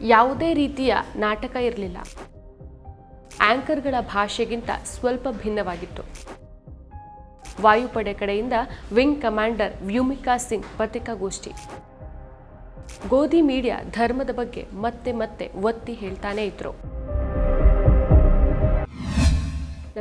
ಯಾವುದೇ ರೀತಿಯ ನಾಟಕ ಇರಲಿಲ್ಲ. ಆ್ಯಂಕರ್ಗಳ ಭಾಷೆಗಿಂತ ಸ್ವಲ್ಪ ಭಿನ್ನವಾಗಿತ್ತು. ವಾಯುಪಡೆ ಕಡೆಯಿಂದ ವಿಂಗ್ ಕಮಾಂಡರ್ ವ್ಯೂಮಿಕಾ ಸಿಂಗ್ ಪತ್ರಿಕಾಗೋಷ್ಠಿ. ಗೋಧಿ ಮೀಡಿಯಾ ಧರ್ಮದ ಬಗ್ಗೆ ಮತ್ತೆ ಮತ್ತೆ ಒತ್ತಿ ಹೇಳ್ತಾನೆ ಇದ್ರು.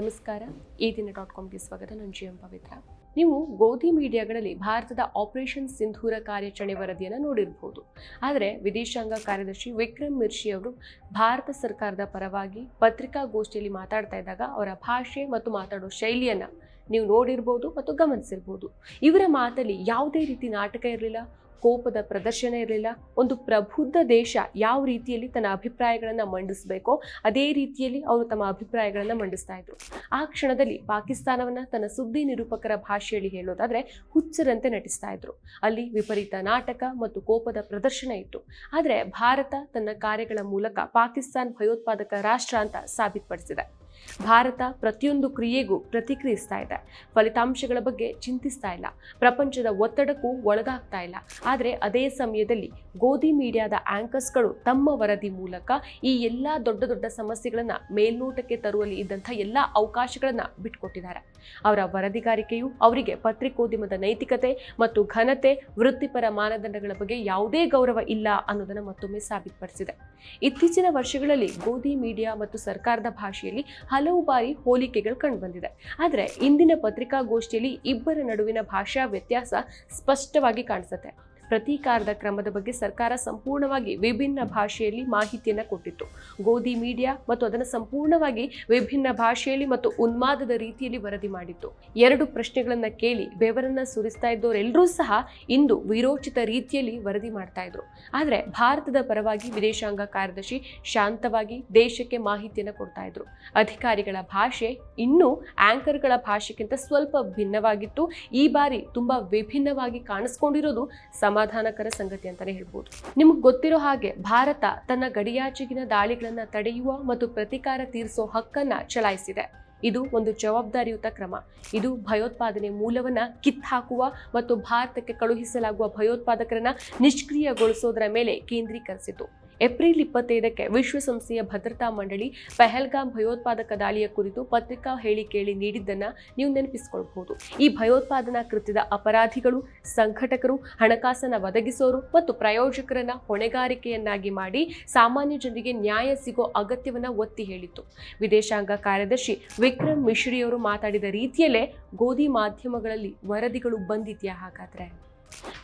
ನಮಸ್ಕಾರ. ಈ ದಿನ ಡಾಟ್ ಕಾಮ್ಗೆ ಸ್ವಾಗತ. ನಾನು ಜಿ ಎಂ ಪವಿತ್ರ ನೀವು ಗೋಧಿ ಮೀಡಿಯಾಗಳಲ್ಲಿ ಭಾರತದ ಆಪರೇಷನ್ ಸಿಂಧೂರ ಕಾರ್ಯಾಚರಣೆ ವರದಿಯನ್ನು ನೋಡಿರಬಹುದು ಆದರೆ ವಿದೇಶಾಂಗ ಕಾರ್ಯದರ್ಶಿ ವಿಕ್ರಮ್ ಮಿರ್ಷಿ ಅವರು ಭಾರತ ಸರ್ಕಾರದ ಪರವಾಗಿ ಪತ್ರಿಕಾಗೋಷ್ಠಿಯಲ್ಲಿ ಮಾತಾಡ್ತಾ ಇದ್ದಾಗ ಅವರ ಭಾಷೆ ಮತ್ತು ಮಾತಾಡೋ ಶೈಲಿಯನ್ನು ನೀವು ನೋಡಿರ್ಬೋದು ಮತ್ತು ಗಮನಿಸಿರ್ಬೋದು. ಇವರ ಮಾತಲ್ಲಿ ಯಾವುದೇ ರೀತಿ ನಾಟಕ ಇರಲಿಲ್ಲ. ಕೋಪದ ಪ್ರದರ್ಶನ ಇರಲಿಲ್ಲ. ಒಂದು ಪ್ರಬುದ್ಧ ದೇಶ ಯಾವ ರೀತಿಯಲ್ಲಿ ತನ್ನ ಅಭಿಪ್ರಾಯಗಳನ್ನು ಮಂಡಿಸಬೇಕೋ ಅದೇ ರೀತಿಯಲ್ಲಿ ಅವರು ತಮ್ಮ ಅಭಿಪ್ರಾಯಗಳನ್ನು ಮಂಡಿಸ್ತಾ ಇದ್ರು. ಆ ಕ್ಷಣದಲ್ಲಿ ಪಾಕಿಸ್ತಾನವನ್ನು ತನ್ನ ಸುದ್ದಿ ನಿರೂಪಕರ ಭಾಷೆಯಲ್ಲಿ ಹೇಳೋದಾದ್ರೆ ಹುಚ್ಚರಂತೆ ನಟಿಸ್ತಾ ಇದ್ರು. ಅಲ್ಲಿ ವಿಪರೀತ ನಾಟಕ ಮತ್ತು ಕೋಪದ ಪ್ರದರ್ಶನ ಇತ್ತು. ಆದರೆ ಭಾರತ ತನ್ನ ಕಾರ್ಯಗಳ ಮೂಲಕ ಪಾಕಿಸ್ತಾನ್ ಭಯೋತ್ಪಾದಕ ರಾಷ್ಟ್ರ ಅಂತ ಸಾಬೀತುಪಡಿಸಿದೆ. ಭಾರತ ಪ್ರತಿಯೊಂದು ಕ್ರಿಯೆಗೂ ಪ್ರತಿಕ್ರಿಯಿಸ್ತಾ ಇದೆ. ಫಲಿತಾಂಶಗಳ ಬಗ್ಗೆ ಚಿಂತಿಸ್ತಾ ಇಲ್ಲ. ಪ್ರಪಂಚದ ಒತ್ತಡಕ್ಕೂ ಒಳಗಾಗ್ತಾ ಇಲ್ಲ. ಆದರೆ ಅದೇ ಸಮಯದಲ್ಲಿ ಗೋಧಿ ಮೀಡಿಯಾದ ಆಂಕರ್ಸ್ಗಳು ತಮ್ಮ ವರದಿ ಮೂಲಕ ಈ ಎಲ್ಲ ದೊಡ್ಡ ದೊಡ್ಡ ಸಮಸ್ಯೆಗಳನ್ನು ಮೇಲ್ನೋಟಕ್ಕೆ ತರುವಲ್ಲಿ ಇದ್ದಂಥ ಎಲ್ಲ ಅವಕಾಶಗಳನ್ನು ಬಿಟ್ಕೊಟ್ಟಿದ್ದಾರೆ. ಅವರ ವರದಿಗಾರಿಕೆಯು ಅವರಿಗೆ ಪತ್ರಿಕೋದ್ಯಮದ ನೈತಿಕತೆ ಮತ್ತು ಘನತೆ, ವೃತ್ತಿಪರ ಮಾನದಂಡಗಳ ಬಗ್ಗೆ ಯಾವುದೇ ಗೌರವ ಇಲ್ಲ ಅನ್ನೋದನ್ನು ಮತ್ತೊಮ್ಮೆ ಸಾಬೀತುಪಡಿಸಿದೆ. ಇತ್ತೀಚಿನ ವರ್ಷಗಳಲ್ಲಿ ಗೋಧಿ ಮೀಡಿಯಾ ಮತ್ತು ಸರ್ಕಾರದ ಭಾಷೆಯಲ್ಲಿ ಹಲವು ಬಾರಿ ಹೋಲಿಕೆಗಳು ಕಂಡುಬಂದಿದೆ. ಆದರೆ ಇಂದಿನ ಪತ್ರಿಕಾಗೋಷ್ಠಿಯಲ್ಲಿ ಇಬ್ಬರ ನಡುವಿನ ಭಾಷಾ ವ್ಯತ್ಯಾಸ ಸ್ಪಷ್ಟವಾಗಿ ಕಾಣಿಸುತ್ತೆ. ಪ್ರತೀಕಾರದ ಕ್ರಮದ ಬಗ್ಗೆ ಸರ್ಕಾರ ಸಂಪೂರ್ಣವಾಗಿ ವಿಭಿನ್ನ ಭಾಷೆಯಲ್ಲಿ ಮಾಹಿತಿಯನ್ನು ಕೊಟ್ಟಿತ್ತು. ಗೋಧಿ ಮೀಡಿಯಾ ಮತ್ತು ಅದನ್ನು ಸಂಪೂರ್ಣವಾಗಿ ವಿಭಿನ್ನ ಭಾಷೆಯಲ್ಲಿ ಮತ್ತು ಉನ್ಮಾದದ ರೀತಿಯಲ್ಲಿ ವರದಿ ಮಾಡಿತ್ತು. ಎರಡು ಪ್ರಶ್ನೆಗಳನ್ನು ಕೇಳಿ ಬೆವರನ್ನ ಸುರಿಸ್ತಾ ಇದ್ದವರೆಲ್ಲರೂ ಸಹ ಇಂದು ವಿರೋಚಿತ ರೀತಿಯಲ್ಲಿ ವರದಿ ಮಾಡ್ತಾ ಇದ್ರು. ಆದರೆ ಭಾರತದ ಪರವಾಗಿ ವಿದೇಶಾಂಗ ಕಾರ್ಯದರ್ಶಿ ಶಾಂತವಾಗಿ ದೇಶಕ್ಕೆ ಮಾಹಿತಿಯನ್ನು ಕೊಡ್ತಾ ಇದ್ರು. ಅಧಿಕಾರಿಗಳ ಭಾಷೆ ಇನ್ನೂ ಆಂಕರ್ಗಳ ಭಾಷೆಗಿಂತ ಸ್ವಲ್ಪ ಭಿನ್ನವಾಗಿತ್ತು. ಈ ಬಾರಿ ತುಂಬಾ ವಿಭಿನ್ನವಾಗಿ ಕಾಣಿಸ್ಕೊಂಡಿರೋದು ಸಮಾಧಾನಕರ ಸಂಗತಿ ಅಂತಾನೆ ಹೇಳ್ಬೋದು. ನಿಮಗೆ ಗೊತ್ತಿರೋ ಹಾಗೆ ಭಾರತ ತನ್ನ ಗಡಿಯಾಚೆಗಿನ ದಾಳಿಗಳನ್ನ ತಡೆಯುವ ಮತ್ತು ಪ್ರತಿಕಾರ ತೀರಿಸೋ ಹಕ್ಕನ್ನ ಚಲಾಯಿಸಿದೆ. ಇದು ಒಂದು ಜವಾಬ್ದಾರಿಯುತ ಕ್ರಮ. ಇದು ಭಯೋತ್ಪಾದನೆ ಮೂಲವನ್ನ ಕಿತ್ತಾಕುವ ಮತ್ತು ಭಾರತಕ್ಕೆ ಕಳುಹಿಸಲಾಗುವ ಭಯೋತ್ಪಾದಕರನ್ನ ನಿಷ್ಕ್ರಿಯಗೊಳಿಸೋದರ ಮೇಲೆ ಕೇಂದ್ರೀಕರಿಸಿತು. ಏಪ್ರಿಲ್ ಇಪ್ಪತ್ತೈದಕ್ಕೆ ವಿಶ್ವಸಂಸ್ಥೆಯ ಭದ್ರತಾ ಮಂಡಳಿ ಪೆಹಲ್ಗಾಮ್ ಭಯೋತ್ಪಾದಕ ದಾಳಿಯ ಕುರಿತು ಪತ್ರಿಕಾ ಹೇಳಿಕೆಯಲ್ಲಿ ನೀಡಿದ್ದನ್ನ ನೀವು ನೆನಪಿಸಿಕೊಳ್ಳಬಹುದು ಈ ಭಯೋತ್ಪಾದನಾ ಕೃತ್ಯದ ಅಪರಾಧಿಗಳು, ಸಂಘಟಕರು ಹಣಕಾಸನ ಒದಗಿಸೋರು ಮತ್ತು ಪ್ರಾಯೋಜಕರನ್ನ ಹೊಣೆಗಾರಿಕೆಯನ್ನಾಗಿ ಮಾಡಿ ಸಾಮಾನ್ಯ ಜನರಿಗೆ ನ್ಯಾಯ ಸಿಗೋ ಅಗತ್ಯವನ್ನ ಒತ್ತಿ ಹೇಳಿತ್ತು. ವಿದೇಶಾಂಗ ಕಾರ್ಯದರ್ಶಿ ವಿಕ್ರಮ್ ಮಿಶ್ರಿಯವರು ಮಾತಾಡಿದ ರೀತಿಯಲ್ಲೇ ಗೋಧಿ ಮಾಧ್ಯಮಗಳಲ್ಲಿ ವರದಿಗಳು ಬಂದಿದೆಯಾ ಹಾಗಾದ್ರೆ?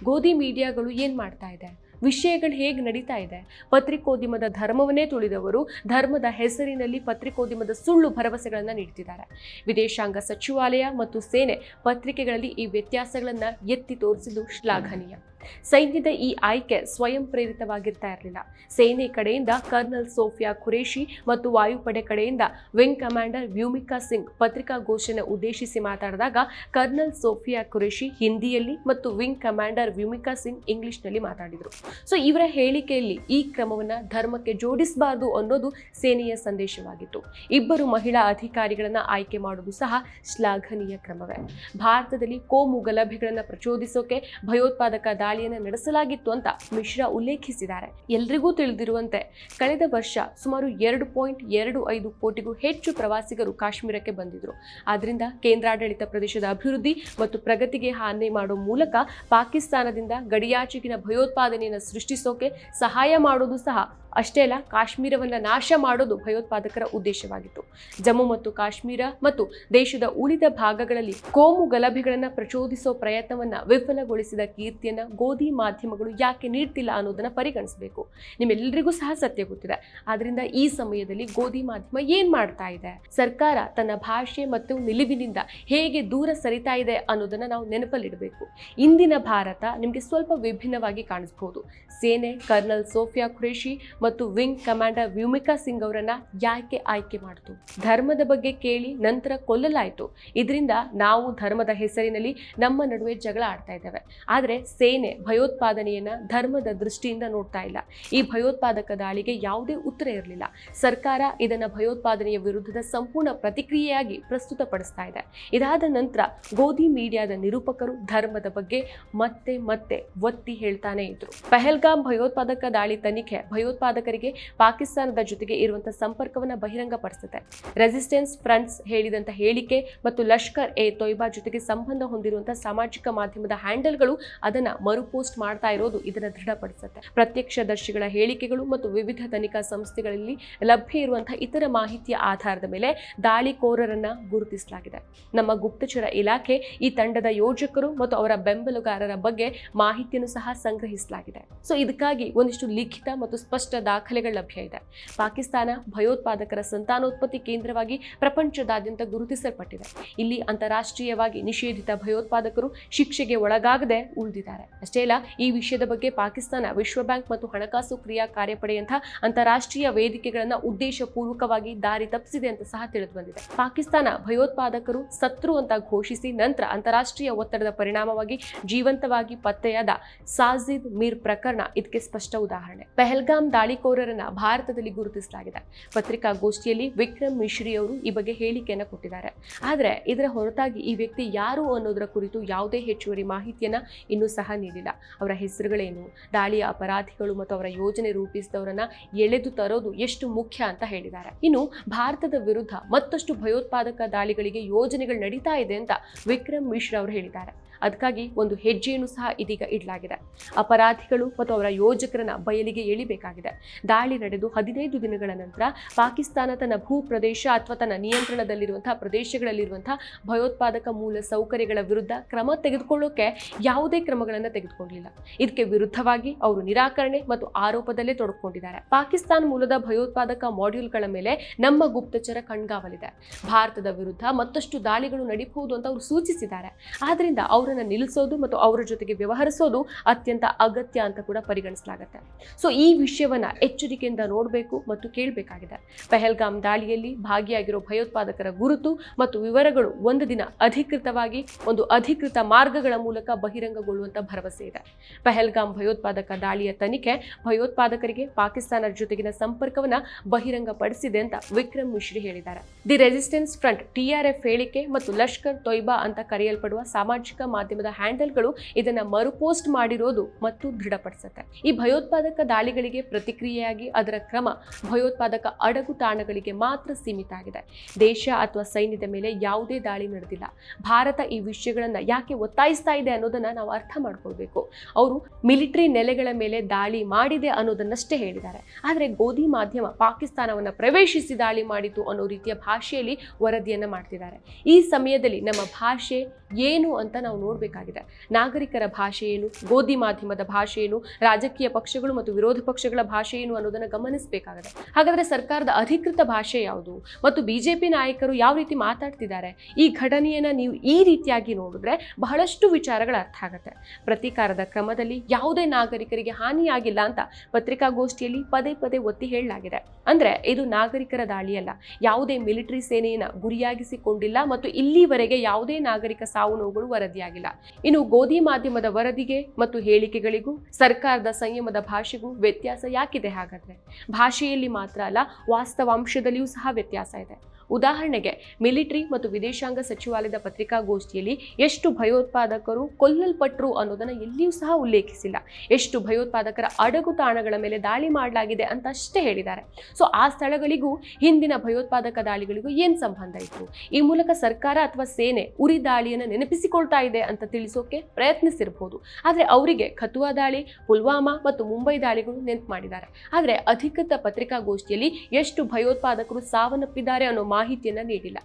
ಗೋಧಿ ಮೀಡಿಯಾಗಳು ಏನು ಮಾಡ್ತಾ ಇದೆ? ವಿಷಯಗಳು ಹೇಗೆ ನಡೀತಾ ಇದೆ? ಪತ್ರಿಕೋದ್ಯಮದ ಧರ್ಮವನ್ನೇ ತುಳಿದವರು ಧರ್ಮದ ಹೆಸರಿನಲ್ಲಿ ಪತ್ರಿಕೋದ್ಯಮದ ಸುಳ್ಳು ಭರವಸೆಗಳನ್ನು ನೀಡ್ತಿದ್ದಾರೆ. ವಿದೇಶಾಂಗ ಸಚಿವಾಲಯ ಮತ್ತು ಸೇನೆ ಪತ್ರಿಕೆಗಳಲ್ಲಿ ಈ ವ್ಯತ್ಯಾಸಗಳನ್ನು ಎತ್ತಿ ತೋರಿಸಿದ್ದು ಶ್ಲಾಘನೀಯ. ಸೈನ್ಯದ ಈ ಆಯ್ಕೆ ಸ್ವಯಂ ಪ್ರೇರಿತವಾಗಿರ್ತಾ ಇರಲಿಲ್ಲ. ಸೇನೆ ಕಡೆಯಿಂದ ಕರ್ನಲ್ ಸೋಫಿಯಾ ಖುರೇಶಿ ಮತ್ತು ವಾಯುಪಡೆ ಕಡೆಯಿಂದ ವಿಂಗ್ ಕಮಾಂಡರ್ ವ್ಯೂಮಿಕಾ ಸಿಂಗ್ ಪತ್ರಿಕಾಗೋಷ್ಠಿಯನ್ನು ಉದ್ದೇಶಿಸಿ ಮಾತಾಡಿದಾಗ ಕರ್ನಲ್ ಸೋಫಿಯಾ ಖುರೇಶಿ ಹಿಂದಿಯಲ್ಲಿ ಮತ್ತು ವಿಂಗ್ ಕಮಾಂಡರ್ ವ್ಯೂಮಿಕಾ ಸಿಂಗ್ ಇಂಗ್ಲಿಷ್ನಲ್ಲಿ ಮಾತಾಡಿದರು. ಸೊ, ಇವರ ಹೇಳಿಕೆಯಲ್ಲಿ ಈ ಕ್ರಮವನ್ನು ಧರ್ಮಕ್ಕೆ ಜೋಡಿಸಬಾರದು ಅನ್ನೋದು ಸೇನೆಯ ಸಂದೇಶವಾಗಿತ್ತು. ಇಬ್ಬರು ಮಹಿಳಾ ಅಧಿಕಾರಿಗಳನ್ನ ಆಯ್ಕೆ ಮಾಡುವುದು ಸಹ ಶ್ಲಾಘನೀಯ ಕ್ರಮವೇ. ಭಾರತದಲ್ಲಿ ಕೋಮು ಗಲಭೆಗಳನ್ನು ಪ್ರಚೋದಿಸೋಕೆ ಭಯೋತ್ಪಾದಕ ದಾಳಿಯನ್ನು ನಡೆಸಲಾಗಿತ್ತು ಅಂತ ಮಿಶ್ರಾ ಉಲ್ಲೇಖಿಸಿದ್ದಾರೆ. ಎಲ್ರಿಗೂ ತಿಳಿದಿರುವಂತೆ, ಕಳೆದ ವರ್ಷ ಸುಮಾರು ಎರಡು ಪಾಯಿಂಟ್ ಎರಡು ಐದು ಕೋಟಿಗೂ ಹೆಚ್ಚು ಪ್ರವಾಸಿಗರು ಕಾಶ್ಮೀರಕ್ಕೆ ಬಂದಿದ್ರು. ಆದ್ರಿಂದ ಕೇಂದ್ರಾಡಳಿತ ಪ್ರದೇಶದ ಅಭಿವೃದ್ಧಿ ಮತ್ತು ಪ್ರಗತಿಗೆ ಹಾನಿ ಮಾಡೋ ಮೂಲಕ ಪಾಕಿಸ್ತಾನದಿಂದ ಗಡಿಯಾಚೆಗಿನ ಭಯೋತ್ಪಾದನೆಯನ್ನು ಸೃಷ್ಟಿಸೋಕೆ ಸಹಾಯ ಮಾಡೋದು ಸಹ ಅಷ್ಟೇ ಅಲ್ಲ, ಕಾಶ್ಮೀರವನ್ನು ನಾಶ ಮಾಡೋದು ಭಯೋತ್ಪಾದಕರ ಉದ್ದೇಶವಾಗಿತ್ತು. ಜಮ್ಮು ಮತ್ತು ಕಾಶ್ಮೀರ ಮತ್ತು ದೇಶದ ಉಳಿದ ಭಾಗಗಳಲ್ಲಿ ಕೋಮು ಗಲಭೆಗಳನ್ನು ಪ್ರಚೋದಿಸೋ ಪ್ರಯತ್ನವನ್ನು ವಿಫಲಗೊಳಿಸಿದ ಕೀರ್ತಿಯನ್ನು ಗೋಧಿ ಮಾಧ್ಯಮಗಳು ಯಾಕೆ ನೀಡ್ತಿಲ್ಲ ಅನ್ನೋದನ್ನು ಪರಿಗಣಿಸಬೇಕು. ನಿಮ್ಮೆಲ್ಲರಿಗೂ ಸಹ ಸತ್ಯ ಗೊತ್ತಿದೆ. ಆದ್ದರಿಂದ ಈ ಸಮಯದಲ್ಲಿ ಗೋಧಿ ಮಾಧ್ಯಮ ಏನು ಮಾಡ್ತಾ ಇದೆ? ಸರ್ಕಾರ ತನ್ನ ಭಾಷೆ ಮತ್ತು ನಿಲುವಿನಿಂದ ಹೇಗೆ ದೂರ ಸರಿತಾ ಇದೆ ಅನ್ನೋದನ್ನು ನಾವು ನೆನಪಲ್ಲಿಡಬೇಕು. ಇಂದಿನ ಭಾರತ ನಿಮಗೆ ಸ್ವಲ್ಪ ವಿಭಿನ್ನವಾಗಿ ಕಾಣಿಸಬಹುದು ಸೇನೆ, ಕರ್ನಲ್ ಸೋಫಿಯಾ ಖುರೇಶಿ ಮತ್ತು ವಿಂಗ್ ಕಮಾಂಡರ್ ವ್ಯೂಮಿಕಾ ಸಿಂಗ್ ಅವರನ್ನ ಯಾಕೆ ಆಯ್ಕೆ ಮಾಡಿತು? ಧರ್ಮದ ಬಗ್ಗೆ ಕೇಳಿ ನಂತರ ಕೊಲ್ಲಲಾಯಿತು. ಇದರಿಂದ ನಾವು ಧರ್ಮದ ಹೆಸರಿನಲ್ಲಿ ನಮ್ಮ ನಡುವೆ ಜಗಳ ಆಡ್ತಾ ಇದ್ದೇವೆ. ಆದರೆ ಸೇನೆ ಭಯೋತ್ಪಾದನೆಯನ್ನ ಧರ್ಮದ ದೃಷ್ಟಿಯಿಂದ ನೋಡ್ತಾ ಇಲ್ಲ. ಈ ಭಯೋತ್ಪಾದಕ ದಾಳಿಗೆ ಯಾವುದೇ ಉತ್ತರ ಇರಲಿಲ್ಲ. ಸರ್ಕಾರ ಇದನ್ನ ಭಯೋತ್ಪಾದನೆಯ ವಿರುದ್ಧದ ಸಂಪೂರ್ಣ ಪ್ರತಿಕ್ರಿಯೆಯಾಗಿ ಪ್ರಸ್ತುತಪಡಿಸ್ತಾ ಇದೆ. ಇದಾದ ನಂತರ ಗೋಧಿ ಮೀಡಿಯಾದ ನಿರೂಪಕರು ಧರ್ಮದ ಬಗ್ಗೆ ಮತ್ತೆ ಮತ್ತೆ ಒತ್ತಿ ಹೇಳ್ತಾನೆ ಇದ್ರು. ಪೆಹಲ್ಗಾಮ್ ಭಯೋತ್ಪಾದಕ ದಾಳಿ ತನಿಖೆ ಭಯೋತ್ಪಾದಕ ಭಯೋತ್ಪಾದಕರಿಗೆ ಪಾಕಿಸ್ತಾನದ ಜೊತೆಗೆ ಇರುವಂತಹ ಸಂಪರ್ಕವನ್ನ ಬಹಿರಂಗಪಡಿಸುತ್ತೆ. ರೆಸಿಸ್ಟೆನ್ಸ್ ಫ್ರಂಟ್ಸ್ ಹೇಳಿದಂತ ಹೇಳಿಕೆ ಮತ್ತು ಲಷ್ಕರ್ ಎ ತೊಯ್ಬಾ ಜೊತೆಗೆ ಸಂಬಂಧ ಹೊಂದಿರುವಂತಹ ಸಾಮಾಜಿಕ ಮಾಧ್ಯಮದ ಹ್ಯಾಂಡಲ್ಗಳು ಅದನ್ನ ಮರುಪೋಸ್ಟ್ ಮಾಡ್ತಾ ಇರೋದು ಇದನ್ನ ದೃಢಪಡಿಸುತ್ತೆ. ಪ್ರತ್ಯಕ್ಷದರ್ಶಿಗಳ ಹೇಳಿಕೆಗಳು ಮತ್ತು ವಿವಿಧ ತನಿಖಾ ಸಂಸ್ಥೆಗಳಲ್ಲಿ ಲಭ್ಯ ಇರುವಂತಹ ಇತರ ಮಾಹಿತಿಯ ಆಧಾರದ ಮೇಲೆ ದಾಳಿಕೋರರನ್ನ ಗುರುತಿಸಲಾಗಿದೆ. ನಮ್ಮ ಗುಪ್ತಚರ ಇಲಾಖೆ ಈ ತಂಡದ ಯೋಜಕರು ಮತ್ತು ಅವರ ಬೆಂಬಲಗಾರರ ಬಗ್ಗೆ ಮಾಹಿತಿಯನ್ನು ಸಹ ಸಂಗ್ರಹಿಸಲಾಗಿದೆ. ಸೊ ಇದಕ್ಕಾಗಿ ಒಂದಿಷ್ಟು ಲಿಖಿತ ಮತ್ತು ಸ್ಪಷ್ಟ ದಾಖಲೆಗಳು ಲಭ್ಯ ಇದೆ. ಪಾಕಿಸ್ತಾನ ಭಯೋತ್ಪಾದಕರ ಸಂತಾನೋತ್ಪತ್ತಿ ಕೇಂದ್ರವಾಗಿ ಪ್ರಪಂಚದಾದ್ಯಂತ ಗುರುತಿಸಲ್ಪಟ್ಟಿದೆ. ಇಲ್ಲಿ ಅಂತಾರಾಷ್ಟ್ರೀಯವಾಗಿ ನಿಷೇಧಿತ ಭಯೋತ್ಪಾದಕರು ಶಿಕ್ಷೆಗೆ ಒಳಗಾಗದೆ ಉಳಿದಿದ್ದಾರೆ. ಅಷ್ಟೇ ಅಲ್ಲ, ಈ ವಿಷಯದ ಬಗ್ಗೆ ಪಾಕಿಸ್ತಾನ ವಿಶ್ವ ಬ್ಯಾಂಕ್ ಮತ್ತು ಹಣಕಾಸು ಕ್ರಿಯಾ ಕಾರ್ಯಪಡೆಯಂತಹ ಅಂತಾರಾಷ್ಟ್ರೀಯ ವೇದಿಕೆಗಳನ್ನು ಉದ್ದೇಶಪೂರ್ವಕವಾಗಿ ದಾರಿ ತಪ್ಪಿಸಿದೆ ಅಂತ ಸಹ ತಿಳಿದು ಬಂದಿದೆ ಪಾಕಿಸ್ತಾನ ಭಯೋತ್ಪಾದಕರು ಸತ್ರು ಅಂತ ಘೋಷಿಸಿ ನಂತರ ಅಂತಾರಾಷ್ಟ್ರೀಯ ಒತ್ತಡದ ಪರಿಣಾಮವಾಗಿ ಜೀವಂತವಾಗಿ ಪತ್ತೆಯಾದ ಸಾಜಿದ್ ಮೀರ್ ಪ್ರಕರಣ ಇದಕ್ಕೆ ಸ್ಪಷ್ಟ ಉದಾಹರಣೆ. ಪೆಹಲ್ಗಾಮ್ ದಾಳಿಕೋರರನ್ನ ಭಾರತದಲ್ಲಿ ಗುರುತಿಸಲಾಗಿದೆ. ಪತ್ರಿಕಾಗೋಷ್ಠಿಯಲ್ಲಿ ವಿಕ್ರಮ್ ಮಿಶ್ರಿ ಅವರು ಈ ಬಗ್ಗೆ ಹೇಳಿಕೆಯನ್ನು ಕೊಟ್ಟಿದ್ದಾರೆ. ಆದರೆ ಇದರ ಹೊರತಾಗಿ ಈ ವ್ಯಕ್ತಿ ಯಾರು ಅನ್ನೋದರ ಕುರಿತು ಯಾವುದೇ ಹೆಚ್ಚುವರಿ ಮಾಹಿತಿಯನ್ನ ಇನ್ನೂ ಸಹ ನೀಡಿಲ್ಲ. ಅವರ ಹೆಸರುಗಳೇನು, ದಾಳಿಯ ಅಪರಾಧಿಗಳು ಮತ್ತು ಅವರ ಯೋಜನೆ ರೂಪಿಸಿದವರನ್ನ ಎಳೆದು ತರೋದು ಎಷ್ಟು ಮುಖ್ಯ ಅಂತ ಹೇಳಿದ್ದಾರೆ. ಇನ್ನು ಭಾರತದ ವಿರುದ್ಧ ಮತ್ತಷ್ಟು ಭಯೋತ್ಪಾದಕ ದಾಳಿಗಳಿಗೆ ಯೋಜನೆಗಳು ನಡೀತಾ ಇದೆ ಅಂತ ವಿಕ್ರಮ್ ಮಿಶ್ರಾ ಅವರು ಹೇಳಿದ್ದಾರೆ. ಅದಕ್ಕಾಗಿ ಒಂದು ಹೆಜ್ಜೆಯನ್ನು ಸಹ ಇದೀಗ ಇಡಲಾಗಿದೆ. ಅಪರಾಧಿಗಳು ಮತ್ತು ಅವರ ಯೋಜಕರನ್ನ ಬಯಲಿಗೆ ಎಳಿಬೇಕಾಗಿದೆ. ದಾಳಿ ನಡೆದು ಹದಿನೈದು ದಿನಗಳ ನಂತರ ಪಾಕಿಸ್ತಾನ ತನ್ನ ಭೂ ಪ್ರದೇಶ ಅಥವಾ ತನ್ನ ನಿಯಂತ್ರಣದಲ್ಲಿರುವಂತಹ ಪ್ರದೇಶಗಳಲ್ಲಿರುವಂತಹ ಭಯೋತ್ಪಾದಕ ಮೂಲ ಸೌಕರ್ಯಗಳ ವಿರುದ್ಧ ಕ್ರಮ ತೆಗೆದುಕೊಳ್ಳೋಕೆ ಯಾವುದೇ ಕ್ರಮಗಳನ್ನು ತೆಗೆದುಕೊಂಡಿಲ್ಲ ಇದಕ್ಕೆ ವಿರುದ್ಧವಾಗಿ ಅವರು ನಿರಾಕರಣೆ ಮತ್ತು ಆರೋಪದಲ್ಲೇ ತೊಡಕೊಂಡಿದ್ದಾರೆ. ಪಾಕಿಸ್ತಾನ ಮೂಲದ ಭಯೋತ್ಪಾದಕ ಮಾಡ್ಯೂಲ್ಗಳ ಮೇಲೆ ನಮ್ಮ ಗುಪ್ತಚರ ಕಣ್ಗಾವಲಿದೆ. ಭಾರತದ ವಿರುದ್ಧ ಮತ್ತಷ್ಟು ದಾಳಿಗಳು ನಡೀಬಹುದು ಅಂತ ಅವರು ಸೂಚಿಸಿದ್ದಾರೆ. ಆದ್ರಿಂದ ಅವರನ್ನ ನಿಲ್ಲಿಸೋದು ಮತ್ತು ಅವರ ಜೊತೆಗೆ ವ್ಯವಹರಿಸೋದು ಅತ್ಯಂತ ಅಗತ್ಯ ಅಂತ ಕೂಡ ಪರಿಗಣಿಸಲಾಗುತ್ತೆ. ಸೊ ಈ ವಿಷಯವನ್ನು ಎಚ್ಚರಿಕೆಯಿಂದ ನೋಡಬೇಕು ಮತ್ತು ಕೇಳಬೇಕಾಗಿದೆ. ಪೆಹಲ್ಗಾಮ್ ದಾಳಿಯಲ್ಲಿ ಭಾಗಿಯಾಗಿರೋ ಭಯೋತ್ಪಾದಕರ ಗುರುತು ಮತ್ತು ವಿವರಗಳು ಒಂದು ದಿನ ಅಧಿಕೃತವಾಗಿ, ಒಂದು ಅಧಿಕೃತ ಮಾರ್ಗಗಳ ಮೂಲಕ ಬಹಿರಂಗಗೊಳ್ಳುವಂಥ ಭರವಸೆ ಇದೆ. ಪೆಹಲ್ಗಾಮ್ ಭಯೋತ್ಪಾದಕ ದಾಳಿಯ ತನಿಖೆ ಭಯೋತ್ಪಾದಕರಿಗೆ ಪಾಕಿಸ್ತಾನ ಜೊತೆಗಿನ ಸಂಪರ್ಕವನ್ನ ಬಹಿರಂಗಪಡಿಸಿದೆ ಅಂತ ವಿಕ್ರಮ್ ಮಿಶ್ರಿ ಹೇಳಿದ್ದಾರೆ. ದಿ ರೆಸಿಸ್ಟೆನ್ಸ್ ಫ್ರಂಟ್ ಟಿಆರ್ಎಫ್ ಹೇಳಿಕೆ ಮತ್ತು ಲಷ್ಕರ್ ತೊಯ್ಬಾ ಅಂತ ಕರೆಯಲ್ಪಡುವ ಸಾಮಾಜಿಕ ಮಾಧ್ಯಮದ ಹ್ಯಾಂಡಲ್ಗಳು ಇದನ್ನ ಮರುಪೋಸ್ಟ್ ಮಾಡಿರೋದು ಮತ್ತು ದೃಢಪಡಿಸುತ್ತೆ. ಈ ಭಯೋತ್ಪಾದಕ ದಾಳಿಗಳಿಗೆ ಪ್ರತಿಕ್ರಿಯೆಯಾಗಿ ಅದರ ಕ್ರಮ ಭಯೋತ್ಪಾದಕ ಅಡಗು ತಾಣಗಳಿಗೆ ಮಾತ್ರ ಸೀಮಿತ ಆಗಿದೆ. ದೇಶ ಅಥವಾ ಸೈನ್ಯದ ಮೇಲೆ ಯಾವುದೇ ದಾಳಿ ನಡೆದಿಲ್ಲ. ಭಾರತ ಈ ವಿಷಯಗಳನ್ನ ಯಾಕೆ ಒತ್ತಾಯಿಸ್ತಾ ಇದೆ ಅನ್ನೋದನ್ನ ನಾವು ಅರ್ಥ ಮಾಡ್ಕೊಳ್ಬೇಕು. ಅವರು ಮಿಲಿಟರಿ ನೆಲೆಗಳ ಮೇಲೆ ದಾಳಿ ಮಾಡಿದೆ ಅನ್ನೋದನ್ನಷ್ಟೇ ಹೇಳಿದ್ದಾರೆ. ಆದರೆ ಗೋಧಿ ಮಾಧ್ಯಮ ಪಾಕಿಸ್ತಾನವನ್ನ ಪ್ರವೇಶಿಸಿ ದಾಳಿ ಮಾಡಿತು ಅನ್ನೋ ರೀತಿಯ ಭಾಷೆಯಲ್ಲಿ ವರದಿಯನ್ನ ಮಾಡ್ತಿದ್ದಾರೆ. ಈ ಸಮಯದಲ್ಲಿ ನಮ್ಮ ಭಾಷೆ ಏನು ಅಂತ ನಾವು ನೋಡಬೇಕಾಗಿದೆ. ನಾಗರಿಕರ ಭಾಷೆ ಏನು? ಗೋಧಿ ಮಾಧ್ಯಮದ ಭಾಷೆ ಏನು? ರಾಜಕೀಯ ಪಕ್ಷಗಳು ಮತ್ತು ವಿರೋಧ ಪಕ್ಷಗಳ ಭಾಷೆ ಏನು ಅನ್ನೋದನ್ನು ಗಮನಿಸಬೇಕಾಗಿದೆ ಹಾಗಾದ್ರೆ ಸರ್ಕಾರದ ಅಧಿಕೃತ ಭಾಷೆ ಯಾವುದು? ಮತ್ತು ಬಿಜೆಪಿ ನಾಯಕರು ಯಾವ ರೀತಿ ಮಾತಾಡ್ತಿದ್ದಾರೆ? ಈ ಘಟನೆಯನ್ನು ನೀವು ಈ ರೀತಿಯಾಗಿ ನೋಡಿದ್ರೆ ಬಹಳಷ್ಟು ವಿಚಾರಗಳು ಅರ್ಥ ಆಗುತ್ತೆ. ಪ್ರತೀಕಾರದ ಕ್ರಮದಲ್ಲಿ ಯಾವುದೇ ನಾಗರಿಕರಿಗೆ ಹಾನಿಯಾಗಿಲ್ಲ ಅಂತ ಪತ್ರಿಕಾಗೋಷ್ಠಿಯಲ್ಲಿ ಪದೇ ಪದೇ ಒತ್ತಿ ಹೇಳಲಾಗಿದೆ. ಅಂದ್ರೆ ಇದು ನಾಗರಿಕರ ದಾಳಿಯಲ್ಲ. ಯಾವುದೇ ಮಿಲಿಟರಿ ಸೇನೆಯನ್ನ ಗುರಿಯಾಗಿಸಿಕೊಂಡಿಲ್ಲ ಮತ್ತು ಇಲ್ಲಿವರೆಗೆ ಯಾವುದೇ ನಾಗರಿಕ ನೋವುಗಳು ವರದಿಯಾಗಿಲ್ಲ ಇನ್ನು ಗೋಧಿ ಮಾಧ್ಯಮದ ವರದಿಗೆ ಮತ್ತು ಹೇಳಿಕೆಗಳಿಗೂ ಸರ್ಕಾರದ ಸಂಯಮದ ಭಾಷೆಗೂ ವ್ಯತ್ಯಾಸ ಯಾಕಿದೆ ಹಾಗಾದ್ರೆ? ಭಾಷೆಯಲ್ಲಿ ಮಾತ್ರ ಅಲ್ಲ, ವಾಸ್ತವಾಂಶದಲ್ಲಿಯೂ ಸಹ ವ್ಯತ್ಯಾಸ ಇದೆ. ಉದಾಹರಣೆಗೆ ಮಿಲಿಟರಿ ಮತ್ತು ವಿದೇಶಾಂಗ ಸಚಿವಾಲಯದ ಪತ್ರಿಕಾಗೋಷ್ಠಿಯಲ್ಲಿ ಎಷ್ಟು ಭಯೋತ್ಪಾದಕರು ಕೊಲ್ಲಲ್ಪಟ್ಟರು ಅನ್ನೋದನ್ನು ಎಲ್ಲಿಯೂ ಸಹ ಉಲ್ಲೇಖಿಸಿಲ್ಲ. ಎಷ್ಟು ಭಯೋತ್ಪಾದಕರ ಅಡಗು ತಾಣಗಳ ಮೇಲೆ ದಾಳಿ ಮಾಡಲಾಗಿದೆ ಅಂತ ಅಷ್ಟೇ ಹೇಳಿದ್ದಾರೆ. ಸೊ ಆ ಸ್ಥಳಗಳಿಗೂ ಹಿಂದಿನ ಭಯೋತ್ಪಾದಕ ದಾಳಿಗಳಿಗೂ ಏನು ಸಂಬಂಧ ಇತ್ತು? ಈ ಮೂಲಕ ಸರ್ಕಾರ ಅಥವಾ ಸೇನೆ ಉರಿ ದಾಳಿಯನ್ನು ನೆನಪಿಸಿಕೊಳ್ತಾ ಇದೆ ಅಂತ ತಿಳಿಸೋಕೆ ಪ್ರಯತ್ನಿಸಿರಬಹುದು ಆದರೆ ಅವರಿಗೆ ಖತುವಾ ದಾಳಿ, ಪುಲ್ವಾಮಾ ಮತ್ತು ಮುಂಬೈ ದಾಳಿಗಳು ನೆನಪು ಮಾಡಿದ್ದಾರೆ. ಆದರೆ ಅಧಿಕೃತ ಪತ್ರಿಕಾಗೋಷ್ಠಿಯಲ್ಲಿ ಎಷ್ಟು ಭಯೋತ್ಪಾದಕರು ಸಾವನ್ನಪ್ಪಿದ್ದಾರೆ ಅನ್ನೋ ಮಾಹಿತಿಯನ್ನ ನೀಡಿಲ್ಲ.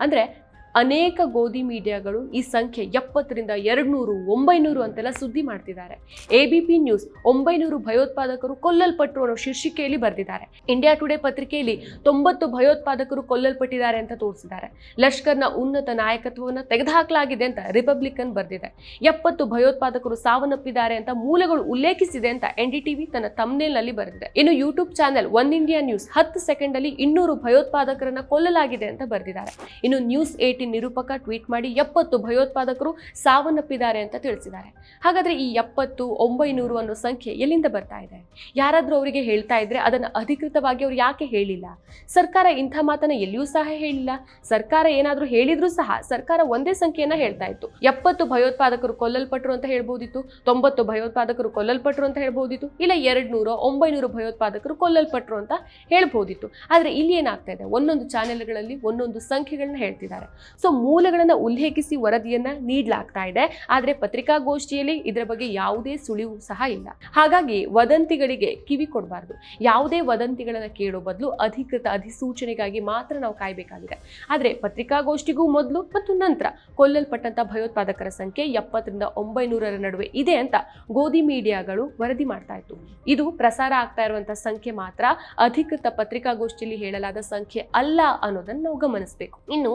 ಅಂದ್ರೆ ಅನೇಕ ಗೋಧಿ ಮೀಡಿಯಾಗಳು ಈ ಸಂಖ್ಯೆ ಎಪ್ಪತ್ತರಿಂದ ಎರಡು ನೂರು ಒಂಬೈನೂರು ಅಂತೆಲ್ಲ ಸುದ್ದಿ ಮಾಡ್ತಿದ್ದಾರೆ. ಎ ಬಿ ಪಿ ನ್ಯೂಸ್ ಒಂಬೈನೂರು ಭಯೋತ್ಪಾದಕರು ಕೊಲ್ಲಲ್ಪಟ್ಟರು ಅನ್ನೋ ಶೀರ್ಷಿಕೆಯಲ್ಲಿ ಬರೆದಿದ್ದಾರೆ. ಇಂಡಿಯಾ ಟುಡೇ ಪತ್ರಿಕೆಯಲ್ಲಿ ತೊಂಬತ್ತು ಭಯೋತ್ಪಾದಕರು ಕೊಲ್ಲಲ್ಪಟ್ಟಿದ್ದಾರೆ ಅಂತ ತೋರಿಸಿದ್ದಾರೆ. ಲಷ್ಕರ್ನ ಉನ್ನತ ನಾಯಕತ್ವವನ್ನು ತೆಗೆದುಹಾಕಲಾಗಿದೆ ಅಂತ ರಿಪಬ್ಲಿಕನ್ ಬರೆದಿದೆ. ಎಪ್ಪತ್ತು ಭಯೋತ್ಪಾದಕರು ಸಾವನ್ನಪ್ಪಿದ್ದಾರೆ ಅಂತ ಮೂಲಗಳು ಉಲ್ಲೇಖಿಸಿದೆ ಅಂತ ಎನ್ ಡಿ ಟಿವಿ ತನ್ನ ತಮ್ನೇಲ್ನಲ್ಲಿ ಬರೆದಿದೆ. ಇನ್ನು YouTube channel one India news ಹತ್ತು ಸೆಕೆಂಡ್ ಅಲ್ಲಿ ಇನ್ನೂರು ಭಯೋತ್ಪಾದಕರನ್ನ ಕೊಲ್ಲಲಾಗಿದೆ ಅಂತ ಬರೆದಿದ್ದಾರೆ. ಇನ್ನು ನ್ಯೂಸ್ ಏಟಿ ನಿರೂಪಕ ಟ್ವೀಟ್ ಮಾಡಿ ಎಪ್ಪತ್ತು ಭಯೋತ್ಪಾದಕರು ಸಾವನ್ನಪ್ಪಿದ್ದಾರೆ ಅಂತ ತಿಳಿಸಿದ್ದಾರೆ. ಹಾಗಾದ್ರೆ ಈ ಎಪ್ಪತ್ತು ಒಂಬೈನೂರು ಅನ್ನೋ ಸಂಖ್ಯೆ ಎಲ್ಲಿಂದ ಬರ್ತಾ ಇದೆ? ಯಾರಾದರೂ ಅವರಿಗೆ ಹೇಳ್ತಾ ಇದ್ರೆ ಅದನ್ನು ಅಧಿಕೃತವಾಗಿ ಅವ್ರು ಯಾಕೆ ಹೇಳಿಲ್ಲ? ಸರ್ಕಾರ ಇಂಥ ಮಾತನ್ನ ಎಲ್ಲಿಯೂ ಸಹ ಹೇಳಿಲ್ಲ. ಸರ್ಕಾರ ಏನಾದರೂ ಹೇಳಿದ್ರು ಸಹ ಸರ್ಕಾರ ಒಂದೇ ಸಂಖ್ಯೆಯನ್ನು ಹೇಳ್ತಾ ಇತ್ತು. ಎಪ್ಪತ್ತು ಭಯೋತ್ಪಾದಕರು ಕೊಲ್ಲಲ್ಪಟ್ಟರು ಅಂತ ಹೇಳ್ಬೋದಿತ್ತು, ತೊಂಬತ್ತು ಭಯೋತ್ಪಾದಕರು ಕೊಲ್ಲಲ್ಪಟ್ಟರು ಅಂತ ಹೇಳ್ಬೋದಿತ್ತು, ಇಲ್ಲ ಎರಡು ನೂರು ಒಂಬೈನೂರು ಭಯೋತ್ಪಾದಕರು ಕೊಲ್ಲಲ್ಪಟ್ಟರು ಅಂತ ಹೇಳ್ಬೋದಿತ್ತು. ಆದರೆ ಇಲ್ಲಿ ಏನಾಗ್ತಾ ಇದೆ? ಒಂದೊಂದು ಚಾನೆಲ್ಗಳಲ್ಲಿ ಒಂದೊಂದು ಸಂಖ್ಯೆಗಳನ್ನ ಹೇಳ್ತಿದ್ದಾರೆ. ಸೊ ಮೂಲಗಳನ್ನು ಉಲ್ಲೇಖಿಸಿ ವರದಿಯನ್ನ ನೀಡಲಾಗ್ತಾ ಇದೆ. ಆದರೆ ಪತ್ರಿಕಾಗೋಷ್ಠಿಯಲ್ಲಿ ಇದರ ಬಗ್ಗೆ ಯಾವುದೇ ಸುಳಿವು ಸಹ ಇಲ್ಲ. ಹಾಗಾಗಿ ವದಂತಿಗಳಿಗೆ ಕಿವಿ ಕೊಡಬಾರ್ದು. ಯಾವುದೇ ವದಂತಿಗಳನ್ನು ಕೇಳೋ ಬದಲು ಅಧಿಕೃತ ಅಧಿಸೂಚನೆಗಾಗಿ ಮಾತ್ರ ನಾವು ಕಾಯಬೇಕಾಗಿದೆ. ಆದರೆ ಪತ್ರಿಕಾಗೋಷ್ಠಿಗೂ ಮೊದಲು ಮತ್ತು ನಂತರ ಕೊಲ್ಲಲ್ಪಟ್ಟಂತ ಭಯೋತ್ಪಾದಕರ ಸಂಖ್ಯೆ ಎಪ್ಪತ್ತರಿಂದ ಒಂಬೈನೂರರ ನಡುವೆ ಇದೆ ಅಂತ ಗೋಧಿ ಮೀಡಿಯಾಗಳು ವರದಿ ಮಾಡ್ತಾ ಇತ್ತು. ಇದು ಪ್ರಸಾರ ಆಗ್ತಾ ಇರುವಂತಹ ಸಂಖ್ಯೆ ಮಾತ್ರ ಅಧಿಕೃತ ಪತ್ರಿಕಾಗೋಷ್ಠಿಯಲ್ಲಿ ಹೇಳಲಾದ ಸಂಖ್ಯೆ ಅಲ್ಲ ಅನ್ನೋದನ್ನು ನಾವು ಗಮನಿಸಬೇಕು. ಇನ್ನು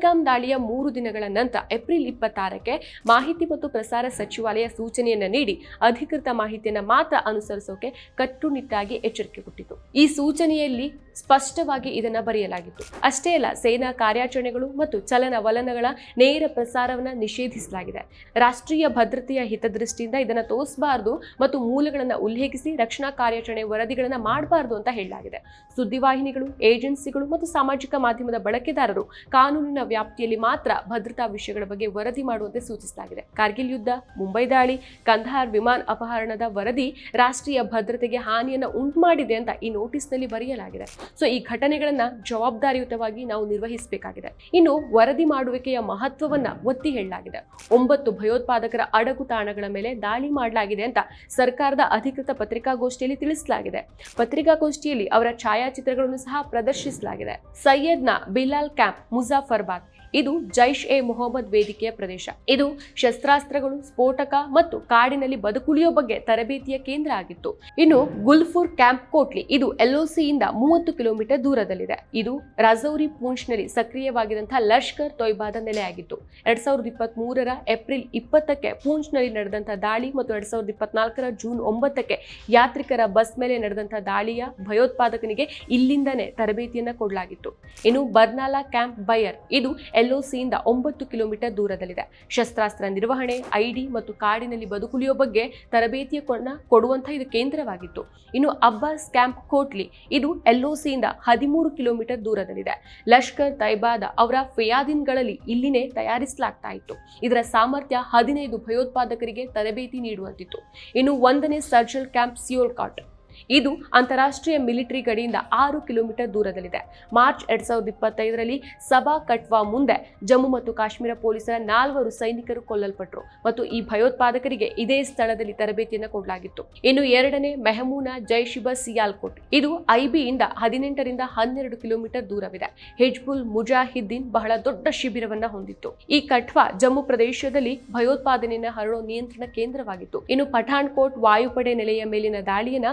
ಪೆಹಲ್ಗಾಮ್ ದಾಳಿಯ ಮೂರು ದಿನಗಳ ನಂತರ ಏಪ್ರಿಲ್ ಇಪ್ಪತ್ತಾರಕ್ಕೆ ಮಾಹಿತಿ ಮತ್ತು ಪ್ರಸಾರ ಸಚಿವಾಲಯ ಸೂಚನೆಯನ್ನ ನೀಡಿ ಅಧಿಕೃತ ಮಾಹಿತಿಯನ್ನ ಮಾತ್ರ ಅನುಸರಿಸೋಕೆ ಕಟ್ಟುನಿಟ್ಟಾಗಿ ಎಚ್ಚರಿಕೆ ಕೊಟ್ಟಿತು. ಈ ಸೂಚನೆಯಲ್ಲಿ ಸ್ಪಷ್ಟವಾಗಿ ಇದನ್ನು ಬರೆಯಲಾಗಿತ್ತು. ಅಷ್ಟೇ ಅಲ್ಲ, ಸೇನಾ ಕಾರ್ಯಾಚರಣೆಗಳು ಮತ್ತು ಚಲನವಲನಗಳ ನೇರ ಪ್ರಸಾರವನ್ನ ನಿಷೇಧಿಸಲಾಗಿದೆ. ರಾಷ್ಟ್ರೀಯ ಭದ್ರತೆಯ ಹಿತದೃಷ್ಟಿಯಿಂದ ಇದನ್ನು ತೋರಿಸಬಾರದು ಮತ್ತು ಮೂಲಗಳನ್ನ ಉಲ್ಲೇಖಿಸಿ ರಕ್ಷಣಾ ಕಾರ್ಯಾಚರಣೆ ವರದಿಗಳನ್ನ ಮಾಡಬಾರದು ಅಂತ ಹೇಳಲಾಗಿದೆ. ಸುದ್ದಿವಾಹಿನಿಗಳು, ಏಜೆನ್ಸಿಗಳು ಮತ್ತು ಸಾಮಾಜಿಕ ಮಾಧ್ಯಮದ ಬಳಕೆದಾರರು ಕಾನೂನಿನ ವ್ಯಾಪ್ತಿಯಲ್ಲಿ ಮಾತ್ರ ಭದ್ರತಾ ವಿಷಯಗಳ ಬಗ್ಗೆ ವರದಿ ಮಾಡುವಂತೆ ಸೂಚಿಸಲಾಗಿದೆ. ಕಾರ್ಗಿಲ್ ಯುದ್ಧ, ಮುಂಬೈ ದಾಳಿ ಕಂದಹಾರ್ ವಿಮಾನ ಅಪಹರಣದ ವರದಿ ರಾಷ್ಟ್ರೀಯ ಭದ್ರತೆಗೆ ಹಾನಿಯನ್ನ ಉಂಟು ಮಾಡಿದೆ ಅಂತ ಈ ನೋಟಿಸ್ನಲ್ಲಿ ಬರೆಯಲಾಗಿದೆ. ಸೊ, ಈ ಘಟನೆಗಳನ್ನ ಜವಾಬ್ದಾರಿಯುತವಾಗಿ ನಾವು ನಿರ್ವಹಿಸಬೇಕಾಗಿದೆ. ಇನ್ನು ವರದಿ ಮಾಡುವಿಕೆಯ ಮಹತ್ವವನ್ನ ಒತ್ತಿ ಹೇಳಲಾಗಿದೆ. ಒಂಬತ್ತು ಭಯೋತ್ಪಾದಕರ ಅಡಗು ತಾಣಗಳ ಮೇಲೆ ದಾಳಿ ಮಾಡಲಾಗಿದೆ ಅಂತ ಸರ್ಕಾರದ ಅಧಿಕೃತ ಪತ್ರಿಕಾಗೋಷ್ಠಿಯಲ್ಲಿ ತಿಳಿಸಲಾಗಿದೆ. ಪತ್ರಿಕಾಗೋಷ್ಠಿಯಲ್ಲಿ ಅವರ ಛಾಯಾಚಿತ್ರಗಳನ್ನು ಸಹ ಪ್ರದರ್ಶಿಸಲಾಗಿದೆ. ಸೈಯದ್ನ ಬಿಲಾಲ್ ಕ್ಯಾಂಪ್ ಮುಜಾಫರ್ಬಾದ್ ಇದು ಜೈಷ್ ಎ ಮೊಹಮ್ಮದ್ ವೇದಿಕೆಯ ಪ್ರದೇಶ. ಇದು ಶಸ್ತ್ರಾಸ್ತ್ರಗಳು, ಸ್ಫೋಟಕ ಮತ್ತು ಕಾಡಿನಲ್ಲಿ ಬದುಕುಳಿಯೋ ಬಗ್ಗೆ ತರಬೇತಿಯ ಕೇಂದ್ರ ಆಗಿತ್ತು. ಇನ್ನು ಗುಲ್ಫುರ್ ಕ್ಯಾಂಪ್ ಕೋಟ್ಲಿ ಇದು ಎಲ್ಒಸಿಯಿಂದ ಮೂವತ್ತು ಕಿಲೋಮೀಟರ್ ದೂರದಲ್ಲಿದೆ. ಇದು ರಜೌರಿ ಪೂಂಚ್ನಲ್ಲಿ ಸಕ್ರಿಯವಾಗಿದ್ದಂತಹ ಲಷ್ಕರ್ ತೊಯ್ಬಾದ ನೆಲೆಯಾಗಿತ್ತು. ಎರಡ್ ಸಾವಿರದ ಇಪ್ಪತ್ತ್ ಮೂರರ ಏಪ್ರಿಲ್ ಇಪ್ಪತ್ತಕ್ಕೆ ಪೂಂಚ್ನಲ್ಲಿ ನಡೆದಂತಹ ದಾಳಿ ಮತ್ತು ಎರಡ್ ಸಾವಿರದ ಇಪ್ಪತ್ನಾಲ್ಕರ ಜೂನ್ ಒಂಬತ್ತಕ್ಕೆ ಯಾತ್ರಿಕರ ಬಸ್ ಮೇಲೆ ನಡೆದಂತಹ ದಾಳಿಯ ಭಯೋತ್ಪಾದಕನಿಗೆ ಇಲ್ಲಿಂದನೇ ತರಬೇತಿಯನ್ನ ಕೊಡಲಾಗಿತ್ತು. ಇನ್ನು ಬರ್ನಾಲಾ ಕ್ಯಾಂಪ್ ಬಯರ್, ಇದು ಎಲ್ಒಸಿಯಿಂದ ಒಂಬತ್ತು ಕಿಲೋಮೀಟರ್ ದೂರದಲ್ಲಿದೆ. ಶಸ್ತ್ರಾಸ್ತ್ರ ನಿರ್ವಹಣೆ, ಐಡಿ ಮತ್ತು ಕಾಡಿನಲ್ಲಿ ಬದುಕುಳಿಯೋ ಬಗ್ಗೆ ತರಬೇತಿಯ ಕೊಡ ಕೊಡುವಂತಹ ಇದು ಕೇಂದ್ರವಾಗಿತ್ತು. ಇನ್ನು ಅಬ್ಬಾಸ್ ಕ್ಯಾಂಪ್ ಕೋಟ್ಲಿ ಇದು ಎಲ್ಒಸಿಯಿಂದ ಹದಿಮೂರು ಕಿಲೋಮೀಟರ್ ದೂರದಲ್ಲಿದೆ. ಲಷ್ಕರ್ ತೈಬಾದ ಅವರ ಫಯಾದಿನ್ಗಳಲ್ಲಿ ಇಲ್ಲಿನೇ ತಯಾರಿಸಲಾಗ್ತಾ ಇತ್ತು. ಇದರ ಸಾಮರ್ಥ್ಯ ಹದಿನೈದು ಭಯೋತ್ಪಾದಕರಿಗೆ ತರಬೇತಿ ನೀಡುವಂತಿತ್ತು. ಇನ್ನು ಒಂದನೇ ಸರ್ಜಲ್ ಕ್ಯಾಂಪ್ ಸಿಯೋಲ್ಕಾಟ್. ಇದು ಅಂತಾರಾಷ್ಟ್ರೀಯ ಮಿಲಿಟರಿ ಗಡಿಯಿಂದ ಆರು ಕಿಲೋಮೀಟರ್ ದೂರದಲ್ಲಿದೆ. ಮಾರ್ಚ್ ಎರಡ್ ಸಾವಿರದ ಇಪ್ಪತ್ತೈದರಲ್ಲಿ ಸಬಾ ಕಟ್ವಾ ಮುಂದೆ ಜಮ್ಮು ಮತ್ತು ಕಾಶ್ಮೀರ ಪೊಲೀಸರ ನಾಲ್ವರು ಸೈನಿಕರು ಕೊಲ್ಲಲ್ಪಟ್ಟರು ಮತ್ತು ಈ ಭಯೋತ್ಪಾದಕರಿಗೆ ಇದೇ ಸ್ಥಳದಲ್ಲಿ ತರಬೇತಿಯನ್ನು ಕೊಡಲಾಗಿತ್ತು. ಇನ್ನು ಎರಡನೇ ಮೆಹಮೂನಾ ಜೈಶಿಬ ಸಿಯಾಲ್ಕೋಟ್. ಇದು ಐಬಿಯಿಂದ ಹದಿನೆಂಟರಿಂದ ಹನ್ನೆರಡು ಕಿಲೋಮೀಟರ್ ದೂರವಿದೆ. ಹಿಜ್ಬುಲ್ ಮುಜಾಹಿದ್ದೀನ್ ಬಹಳ ದೊಡ್ಡ ಶಿಬಿರವನ್ನ ಹೊಂದಿತ್ತು. ಈ ಕಟ್ವಾ ಜಮ್ಮು ಪ್ರದೇಶದಲ್ಲಿ ಭಯೋತ್ಪಾದನೆಯನ್ನು ಹರಡೋ ನಿಯಂತ್ರಣ ಕೇಂದ್ರವಾಗಿತ್ತು. ಇನ್ನು ಪಠಾಣ್ಕೋಟ್ ವಾಯುಪಡೆ ನೆಲೆಯ ಮೇಲಿನ ದಾಳಿಯನ್ನ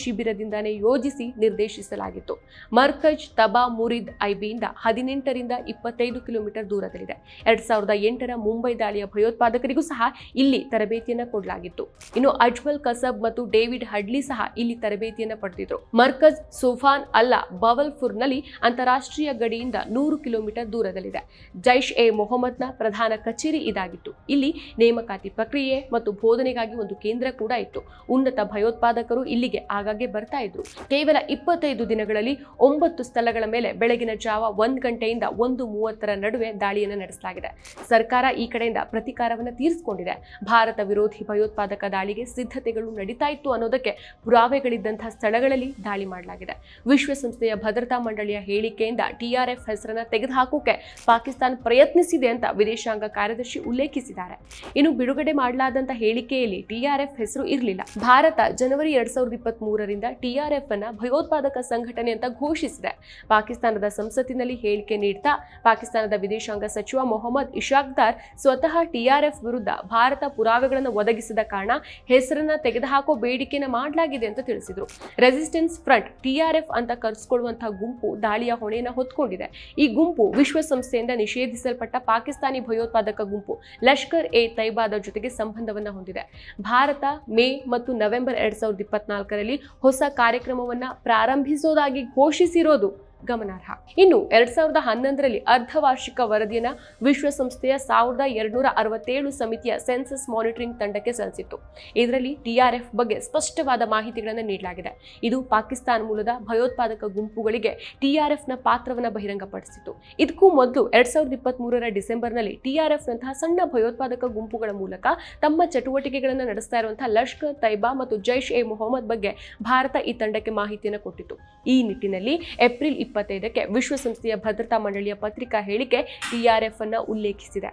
ಶಿಬಿರದಿಂದಾನೇ ಯೋಜಿಸಿ ನಿರ್ದೇಶಿಸಲಾಗಿತ್ತು. ಮರ್ಕಜ್ ತಬಾ ಮುರಿದ್ ಐಬಿಯಿಂದ ಹದಿನೆಂಟರಿಂದ ಇಪ್ಪತ್ತೈದು ಕಿಲೋಮೀಟರ್ ದೂರದಲ್ಲಿದೆ. ಎರಡ್ ಸಾವಿರದ ಎಂಟರ ಮುಂಬೈ ದಾಳಿಯ ಭಯೋತ್ಪಾದಕರಿಗೂ ಸಹ ಇಲ್ಲಿ ತರಬೇತಿಯನ್ನು ಕೊಡಲಾಗಿತ್ತು. ಇನ್ನು ಅಜ್ಮಲ್ ಕಸಬ್ ಮತ್ತು ಡೇವಿಡ್ ಹಡ್ಲಿ ಸಹ ಇಲ್ಲಿ ತರಬೇತಿಯನ್ನು ಪಡೆದಿದ್ರು. ಮರ್ಕಜ್ ಸುಫಾನ್ ಅಲ್ಲಾ ಬವಲ್ಪುರ್ನಲ್ಲಿ ಅಂತಾರಾಷ್ಟ್ರೀಯ ಗಡಿಯಿಂದ ನೂರು ಕಿಲೋಮೀಟರ್ ದೂರದಲ್ಲಿದೆ. ಜೈಷ್ ಎ ಮೊಹಮ್ಮದ್ನ ಪ್ರಧಾನ ಕಚೇರಿ ಇದಾಗಿತ್ತು. ಇಲ್ಲಿ ನೇಮಕಾತಿ ಪ್ರಕ್ರಿಯೆ ಮತ್ತು ಬೋಧನೆಗಾಗಿ ಒಂದು ಕೇಂದ್ರ ಕೂಡ ಇತ್ತು. ಉನ್ನತ ಭಯೋತ್ಪಾದಕರು ಇಲ್ಲಿಗೆ ಆಗಾಗ್ಗೆ ಬರ್ತಾ ಇದ್ರು ಕೇವಲ ಇಪ್ಪತ್ತೈದು ದಿನಗಳಲ್ಲಿ ಒಂಬತ್ತು ಸ್ಥಳಗಳ ಮೇಲೆ ಬೆಳಗಿನ ಜಾವ ಒಂದು ಗಂಟೆಯಿಂದ ಒಂದು ಮೂವತ್ತರ ನಡುವೆ ದಾಳಿಯನ್ನು ನಡೆಸಲಾಗಿದೆ. ಸರ್ಕಾರ ಈ ಕಡೆಯಿಂದ ಪ್ರತೀಕಾರವನ್ನು ತೀರಿಸಿಕೊಂಡಿದೆ. ಭಾರತ ವಿರೋಧಿ ಭಯೋತ್ಪಾದಕ ದಾಳಿಗೆ ಸಿದ್ಧತೆಗಳು ನಡೀತಾ ಇತ್ತು ಅನ್ನೋದಕ್ಕೆ ಪುರಾವೆಗಳಿದ್ದಂತಹ ಸ್ಥಳಗಳಲ್ಲಿ ದಾಳಿ ಮಾಡಲಾಗಿದೆ. ವಿಶ್ವಸಂಸ್ಥೆಯ ಭದ್ರತಾ ಮಂಡಳಿಯ ಹೇಳಿಕೆಯಿಂದ ಟಿಆರ್ಎಫ್ ಹೆಸರನ್ನು ತೆಗೆದುಹಾಕೋಕೆ ಪಾಕಿಸ್ತಾನ ಪ್ರಯತ್ನಿಸಿದೆ ಅಂತ ವಿದೇಶಾಂಗ ಕಾರ್ಯದರ್ಶಿ ಉಲ್ಲೇಖಿಸಿದ್ದಾರೆ. ಇನ್ನು ಬಿಡುಗಡೆ ಮಾಡಲಾದಂತಹ ಹೇಳಿಕೆಯಲ್ಲಿ ಟಿಆರ್ಎಫ್ ಹೆಸರು ಇರಲಿಲ್ಲ. ಭಾರತ ಜನವರಿ ಎರಡ್ ಸಾವಿರದ ಇಪ್ಪತ್ತ್ ಮೂರರಿಂದ ಟಿಆರ್ಎಫ್ ಅನ್ನ ಭಯೋತ್ಪಾದಕ ಸಂಘಟನೆ ಅಂತ ಘೋಷಿಸಿದೆ. ಪಾಕಿಸ್ತಾನದ ಸಂಸತ್ತಿನಲ್ಲಿ ಹೇಳಿಕೆ ನೀಡ್ತಾ ಪಾಕಿಸ್ತಾನದ ವಿದೇಶಾಂಗ ಸಚಿವ ಮೊಹಮ್ಮದ್ ಇಶಾಕ್ದಾರ್ ಸ್ವತಃ ಟಿಆರ್ಎಫ್ ವಿರುದ್ಧ ಭಾರತ ಪುರಾವೆಗಳನ್ನು ಒದಗಿಸಿದ ಕಾರಣ ಹೆಸರನ್ನ ತೆಗೆದುಹಾಕೋ ಬೇಡಿಕೆನ ಮಾಡಲಾಗಿದೆ ಅಂತ ತಿಳಿಸಿದ್ರು. ರೆಸಿಸ್ಟೆನ್ಸ್ ಫ್ರಂಟ್ ಟಿಆರ್ಎಫ್ ಅಂತ ಕರೆಸಿಕೊಳ್ಳುವಂತಹ ಗುಂಪು ದಾಳಿಯ ಹೊಣೆಯನ್ನು ಹೊತ್ಕೊಂಡಿದೆ. ಈ ಗುಂಪು ವಿಶ್ವಸಂಸ್ಥೆಯಿಂದ ನಿಷೇಧಿಸಲ್ಪಟ್ಟ ಪಾಕಿಸ್ತಾನಿ ಭಯೋತ್ಪಾದಕ ಗುಂಪು ಲಷ್ಕರ್ ಎ ತೈಬಾದ ಜೊತೆಗೆ ಸಂಬಂಧವನ್ನ ಹೊಂದಿದೆ. ಭಾರತ ಮೇ ಮತ್ತು ನವೆಂಬರ್ ಎರಡ್ ಸಾವಿರದ ಇಪ್ಪತ್ನಾಲ್ಕರಲ್ಲಿ ಹೊಸ ಕಾರ್ಯಕ್ರಮವನ್ನ ಪ್ರಾರಂಭಿಸೋದಾಗಿ ಘೋಷಿಸಿರೋದು ಗಮನಾರ್ಹ. ಇನ್ನು ಎರಡ್ ಸಾವಿರದ ಹನ್ನೊಂದರಲ್ಲಿ ಅರ್ಧವಾರ್ಷಿಕ ವರದಿಯನ್ನ ವಿಶ್ವಸಂಸ್ಥೆಯ ಸಾವಿರದ ಎರಡ್ನೂರ ಅರವತ್ತೇಳು ಸಮಿತಿಯ ಸೆನ್ಸಸ್ ಮಾನಿಟರಿಂಗ್ ತಂಡಕ್ಕೆ ಸಲ್ಲಿಸಿತ್ತು. ಇದರಲ್ಲಿ ಟಿಆರ್ಎಫ್ ಬಗ್ಗೆ ಸ್ಪಷ್ಟವಾದ ಮಾಹಿತಿಗಳನ್ನು ನೀಡಲಾಗಿದೆ. ಇದು ಪಾಕಿಸ್ತಾನ ಮೂಲದ ಭಯೋತ್ಪಾದಕ ಗುಂಪುಗಳಿಗೆ ಟಿಆರ್ಎಫ್ನ ಪಾತ್ರವನ್ನು ಬಹಿರಂಗಪಡಿಸಿತು ಇದಕ್ಕೂ ಮೊದಲು ಎರಡ್ ಸಾವಿರದ ಇಪ್ಪತ್ತ್ ಮೂರರ ಡಿಸೆಂಬರ್ನಲ್ಲಿ ಟಿಆರ್ಎಫ್ ನಂತಹ ಸಣ್ಣ ಭಯೋತ್ಪಾದಕ ಗುಂಪುಗಳ ಮೂಲಕ ತಮ್ಮ ಚಟುವಟಿಕೆಗಳನ್ನು ನಡೆಸ್ತಾ ಇರುವಂತಹ ಲಷ್ಕರ್ ತೈಬಾ ಮತ್ತು ಜೈಷ್ ಎ ಮೊಹಮ್ಮದ್ ಬಗ್ಗೆ ಭಾರತ ಈ ತಂಡಕ್ಕೆ ಮಾಹಿತಿಯನ್ನು ಕೊಟ್ಟಿತ್ತು. ಈ ನಿಟ್ಟಿನಲ್ಲಿ ಏಪ್ರಿಲ್ ಇಪ್ಪತ್ತೈದಕ್ಕೆ ವಿಶ್ವಸಂಸ್ಥೆಯ ಭದ್ರತಾ ಮಂಡಳಿಯ ಪತ್ರಿಕಾ ಹೇಳಿಕೆ ಟಿಆರ್ಎಫ್ ಅನ್ನು ಉಲ್ಲೇಖಿಸಿದೆ.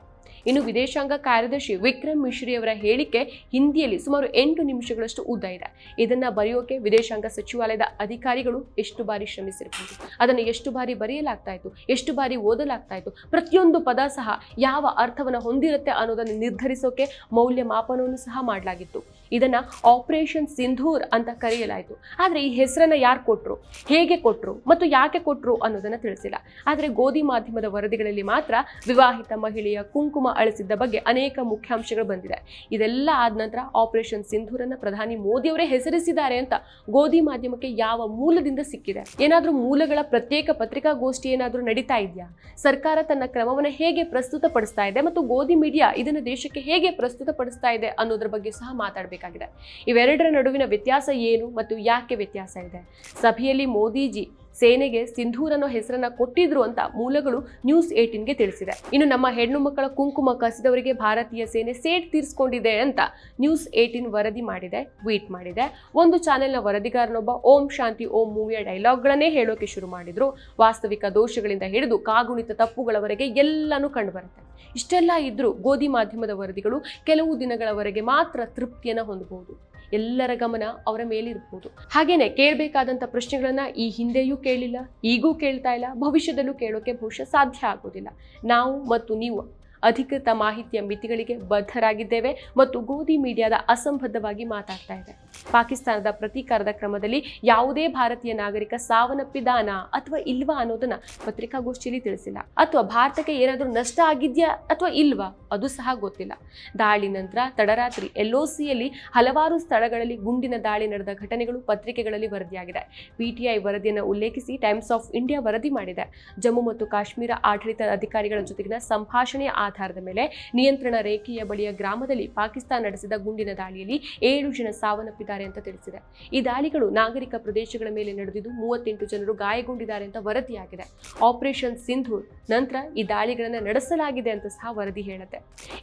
ಇನ್ನು ವಿದೇಶಾಂಗ ಕಾರ್ಯದರ್ಶಿ ವಿಕ್ರಮ್ ಮಿಶ್ರಿ ಅವರ ಹೇಳಿಕೆ ಹಿಂದಿಯಲ್ಲಿ ಸುಮಾರು ಎಂಟು ನಿಮಿಷಗಳಷ್ಟು ಉದ್ದ ಇದೆ. ಇದನ್ನ ಬರೆಯೋಕೆ ವಿದೇಶಾಂಗ ಸಚಿವಾಲಯದ ಅಧಿಕಾರಿಗಳು ಎಷ್ಟು ಬಾರಿ ಶ್ರಮಿಸಿರಬಹುದು ಅದನ್ನು ಎಷ್ಟು ಬಾರಿ ಬರೆಯಲಾಗ್ತಾ ಇತ್ತು ಎಷ್ಟು ಬಾರಿ ಓದಲಾಗ್ತಾ ಇತ್ತು ಪ್ರತಿಯೊಂದು ಪದ ಸಹ ಯಾವ ಅರ್ಥವನ್ನು ಹೊಂದಿರುತ್ತೆ ಅನ್ನೋದನ್ನು ನಿರ್ಧರಿಸೋಕೆ ಮೌಲ್ಯಮಾಪನವನ್ನು ಸಹ ಮಾಡಲಾಗಿತ್ತು. ಇದನ್ನ ಆಪರೇಷನ್ ಸಿಂಧೂರ್ ಅಂತ ಕರೆಯಲಾಯಿತು. ಆದರೆ ಈ ಹೆಸರನ್ನ ಯಾರು ಕೊಟ್ಟರು ಹೇಗೆ ಕೊಟ್ಟರು ಮತ್ತು ಯಾಕೆ ಕೊಟ್ಟರು ಅನ್ನೋದನ್ನ ತಿಳಿಸಿಲ್ಲ. ಆದರೆ ಗೋಧಿ ಮಾಧ್ಯಮದ ವರದಿಗಳಲ್ಲಿ ಮಾತ್ರ ವಿವಾಹಿತ ಮಹಿಳೆಯ ಕುಂಕುಮ ಅಳಿಸಿದ್ದ ಬಗ್ಗೆ ಅನೇಕ ಮುಖ್ಯಾಂಶಗಳು ಬಂದಿದೆ. ಇದೆಲ್ಲ ಆದ ನಂತರ ಆಪರೇಷನ್ ಸಿಂಧೂರನ್ನ ಪ್ರಧಾನಿ ಮೋದಿಯವರೇ ಹೆಸರಿಸಿದ್ದಾರೆ ಅಂತ ಗೋಧಿ ಮಾಧ್ಯಮಕ್ಕೆ ಯಾವ ಮೂಲದಿಂದ ಸಿಕ್ಕಿದೆ? ಏನಾದರೂ ಮೂಲಗಳ ಪ್ರತ್ಯೇಕ ಪತ್ರಿಕಾಗೋಷ್ಠಿ ಏನಾದರೂ ನಡೀತಾ ಇದೆಯಾ? ಸರ್ಕಾರ ತನ್ನ ಕ್ರಮವನ್ನು ಹೇಗೆ ಪ್ರಸ್ತುತಪಡಿಸ್ತಾ ಇದೆ ಮತ್ತು ಗೋಧಿ ಮೀಡಿಯಾ ಇದನ್ನು ದೇಶಕ್ಕೆ ಹೇಗೆ ಪ್ರಸ್ತುತಪಡಿಸ್ತಾ ಇದೆ ಅನ್ನೋದ್ರ ಬಗ್ಗೆ ಸಹ ಮಾತಾಡಬೇಕಾಗಿದೆ ಇವೆರಡರ ನಡುವಿನ ವ್ಯತ್ಯಾಸ ಏನು ಮತ್ತು ಯಾಕೆ ವ್ಯತ್ಯಾಸ ಇದೆ? ಸಭೆಯಲ್ಲಿ ಮೋದಿಜಿ ಸೇನೆಗೆ ಸಿಂಧೂರ್ ಅನ್ನೋ ಹೆಸರನ್ನ ಕೊಟ್ಟಿದ್ರು ಅಂತ ಮೂಲಗಳು ನ್ಯೂಸ್ ಏಟೀನ್ಗೆ ತಿಳಿಸಿದೆ. ಇನ್ನು ನಮ್ಮ ಹೆಣ್ಣು ಮಕ್ಕಳ ಕುಂಕುಮ ಕಸಿದವರಿಗೆ ಭಾರತೀಯ ಸೇನೆ ಸೇಟ್ ತೀರಿಸಿಕೊಂಡಿದೆ ಅಂತ ನ್ಯೂಸ್ ಏಟೀನ್ ವರದಿ ಮಾಡಿದೆ, ಟ್ವೀಟ್ ಮಾಡಿದೆ. ಒಂದು ಚಾನೆಲ್ನ ವರದಿಗಾರನೊಬ್ಬ ಓಂ ಶಾಂತಿ, ಓಂ ಮೂವಿಯ ಡೈಲಾಗ್ಗಳನ್ನೇ ಹೇಳೋಕೆ ಶುರು ಮಾಡಿದ್ರು. ವಾಸ್ತವಿಕ ದೋಷಗಳಿಂದ ಹಿಡಿದು ಕಾಗುಣಿತ ತಪ್ಪುಗಳವರೆಗೆ ಎಲ್ಲನೂ ಕಂಡುಬರುತ್ತೆ. ಇಷ್ಟೆಲ್ಲ ಇದ್ರೂ ಗೋಧಿ ಮಾಧ್ಯಮದ ವರದಿಗಳು ಕೆಲವು ದಿನಗಳವರೆಗೆ ಮಾತ್ರ ತೃಪ್ತಿಯನ್ನು ಹೊಂದಬಹುದು. ಎಲ್ಲರ ಗಮನ ಅವರ ಮೇಲಿರ್ಬೋದು ಹಾಗೇನೆ ಕೇಳಬೇಕಾದಂಥ ಪ್ರಶ್ನೆಗಳನ್ನ ಈ ಹಿಂದೆಯೂ ಕೇಳಿಲ್ಲ, ಈಗೂ ಕೇಳ್ತಾ ಇಲ್ಲ, ಭವಿಷ್ಯದಲ್ಲೂ ಕೇಳೋಕೆ ಬಹುಶಃ ಸಾಧ್ಯ ಆಗೋದಿಲ್ಲ. ನಾವು ಮತ್ತು ನೀವು ಅಧಿಕೃತ ಮಾಹಿತಿಯ ಮಿತಿಗಳಿಗೆ ಬದ್ಧರಾಗಿದ್ದೇವೆ ಮತ್ತು ಗೋಧಿ ಮೀಡಿಯಾದ ಅಸಂಬದ್ಧವಾಗಿ ಮಾತಾಡ್ತಾ ಇದೆ. ಪಾಕಿಸ್ತಾನದ ಪ್ರತೀಕಾರದ ಕ್ರಮದಲ್ಲಿ ಯಾವುದೇ ಭಾರತೀಯ ನಾಗರಿಕ ಸಾವನ್ನಪ್ಪಿದಾನ ಅಥವಾ ಇಲ್ವಾ ಅನ್ನೋದನ್ನ ಪತ್ರಿಕಾಗೋಷ್ಠಿಯಲ್ಲಿ ತಿಳಿಸಿಲ್ಲ. ಅಥವಾ ಭಾರತಕ್ಕೆ ಏನಾದರೂ ನಷ್ಟ ಆಗಿದ್ಯಾ ಅಥವಾ ಇಲ್ವಾ ಅದು ಸಹ ಗೊತ್ತಿಲ್ಲ. ದಾಳಿ ನಂತರ ತಡರಾತ್ರಿ ಎಲ್ಒಸಿಯಲ್ಲಿ ಹಲವಾರು ಸ್ಥಳಗಳಲ್ಲಿ ಗುಂಡಿನ ದಾಳಿ ನಡೆದ ಘಟನೆಗಳು ಪತ್ರಿಕೆಗಳಲ್ಲಿ ವರದಿಯಾಗಿದೆ. ಪಿಟಿಐ ವರದಿಯನ್ನು ಉಲ್ಲೇಖಿಸಿ ಟೈಮ್ಸ್ ಆಫ್ ಇಂಡಿಯಾ ವರದಿ ಮಾಡಿದೆ. ಜಮ್ಮು ಮತ್ತು ಕಾಶ್ಮೀರ ಆಡಳಿತ ಅಧಿಕಾರಿಗಳ ಜೊತೆಗಿನ ಸಂಭಾಷಣೆಯ ಆಧಾರದ ಮೇಲೆ ನಿಯಂತ್ರಣ ರೇಖೆಯ ಬಳಿಯ ಗ್ರಾಮದಲ್ಲಿ ಪಾಕಿಸ್ತಾನ ನಡೆಸಿದ ಗುಂಡಿನ ದಾಳಿಯಲ್ಲಿ ಏಳು ಜನ ಸಾವನ್ನಪ್ಪಿದ್ದಾರೆ ಅಂತ ತಿಳಿಸಿದೆ. ಈ ದಾಳಿಗಳು ನಾಗರಿಕ ಪ್ರದೇಶಗಳ ಮೇಲೆ ನಡೆದಿದ್ದು ಮೂವತ್ತೆಂಟು ಜನರು ಗಾಯಗೊಂಡಿದ್ದಾರೆ ಅಂತ ವರದಿಯಾಗಿದೆ. ಆಪರೇಷನ್ ಸಿಂಧೂರ್ ನಂತರ ಈ ದಾಳಿಗಳನ್ನು ನಡೆಸಲಾಗಿದೆ ಅಂತ ಸಹ ವರದಿ ಹೇಳುತ್ತೆ.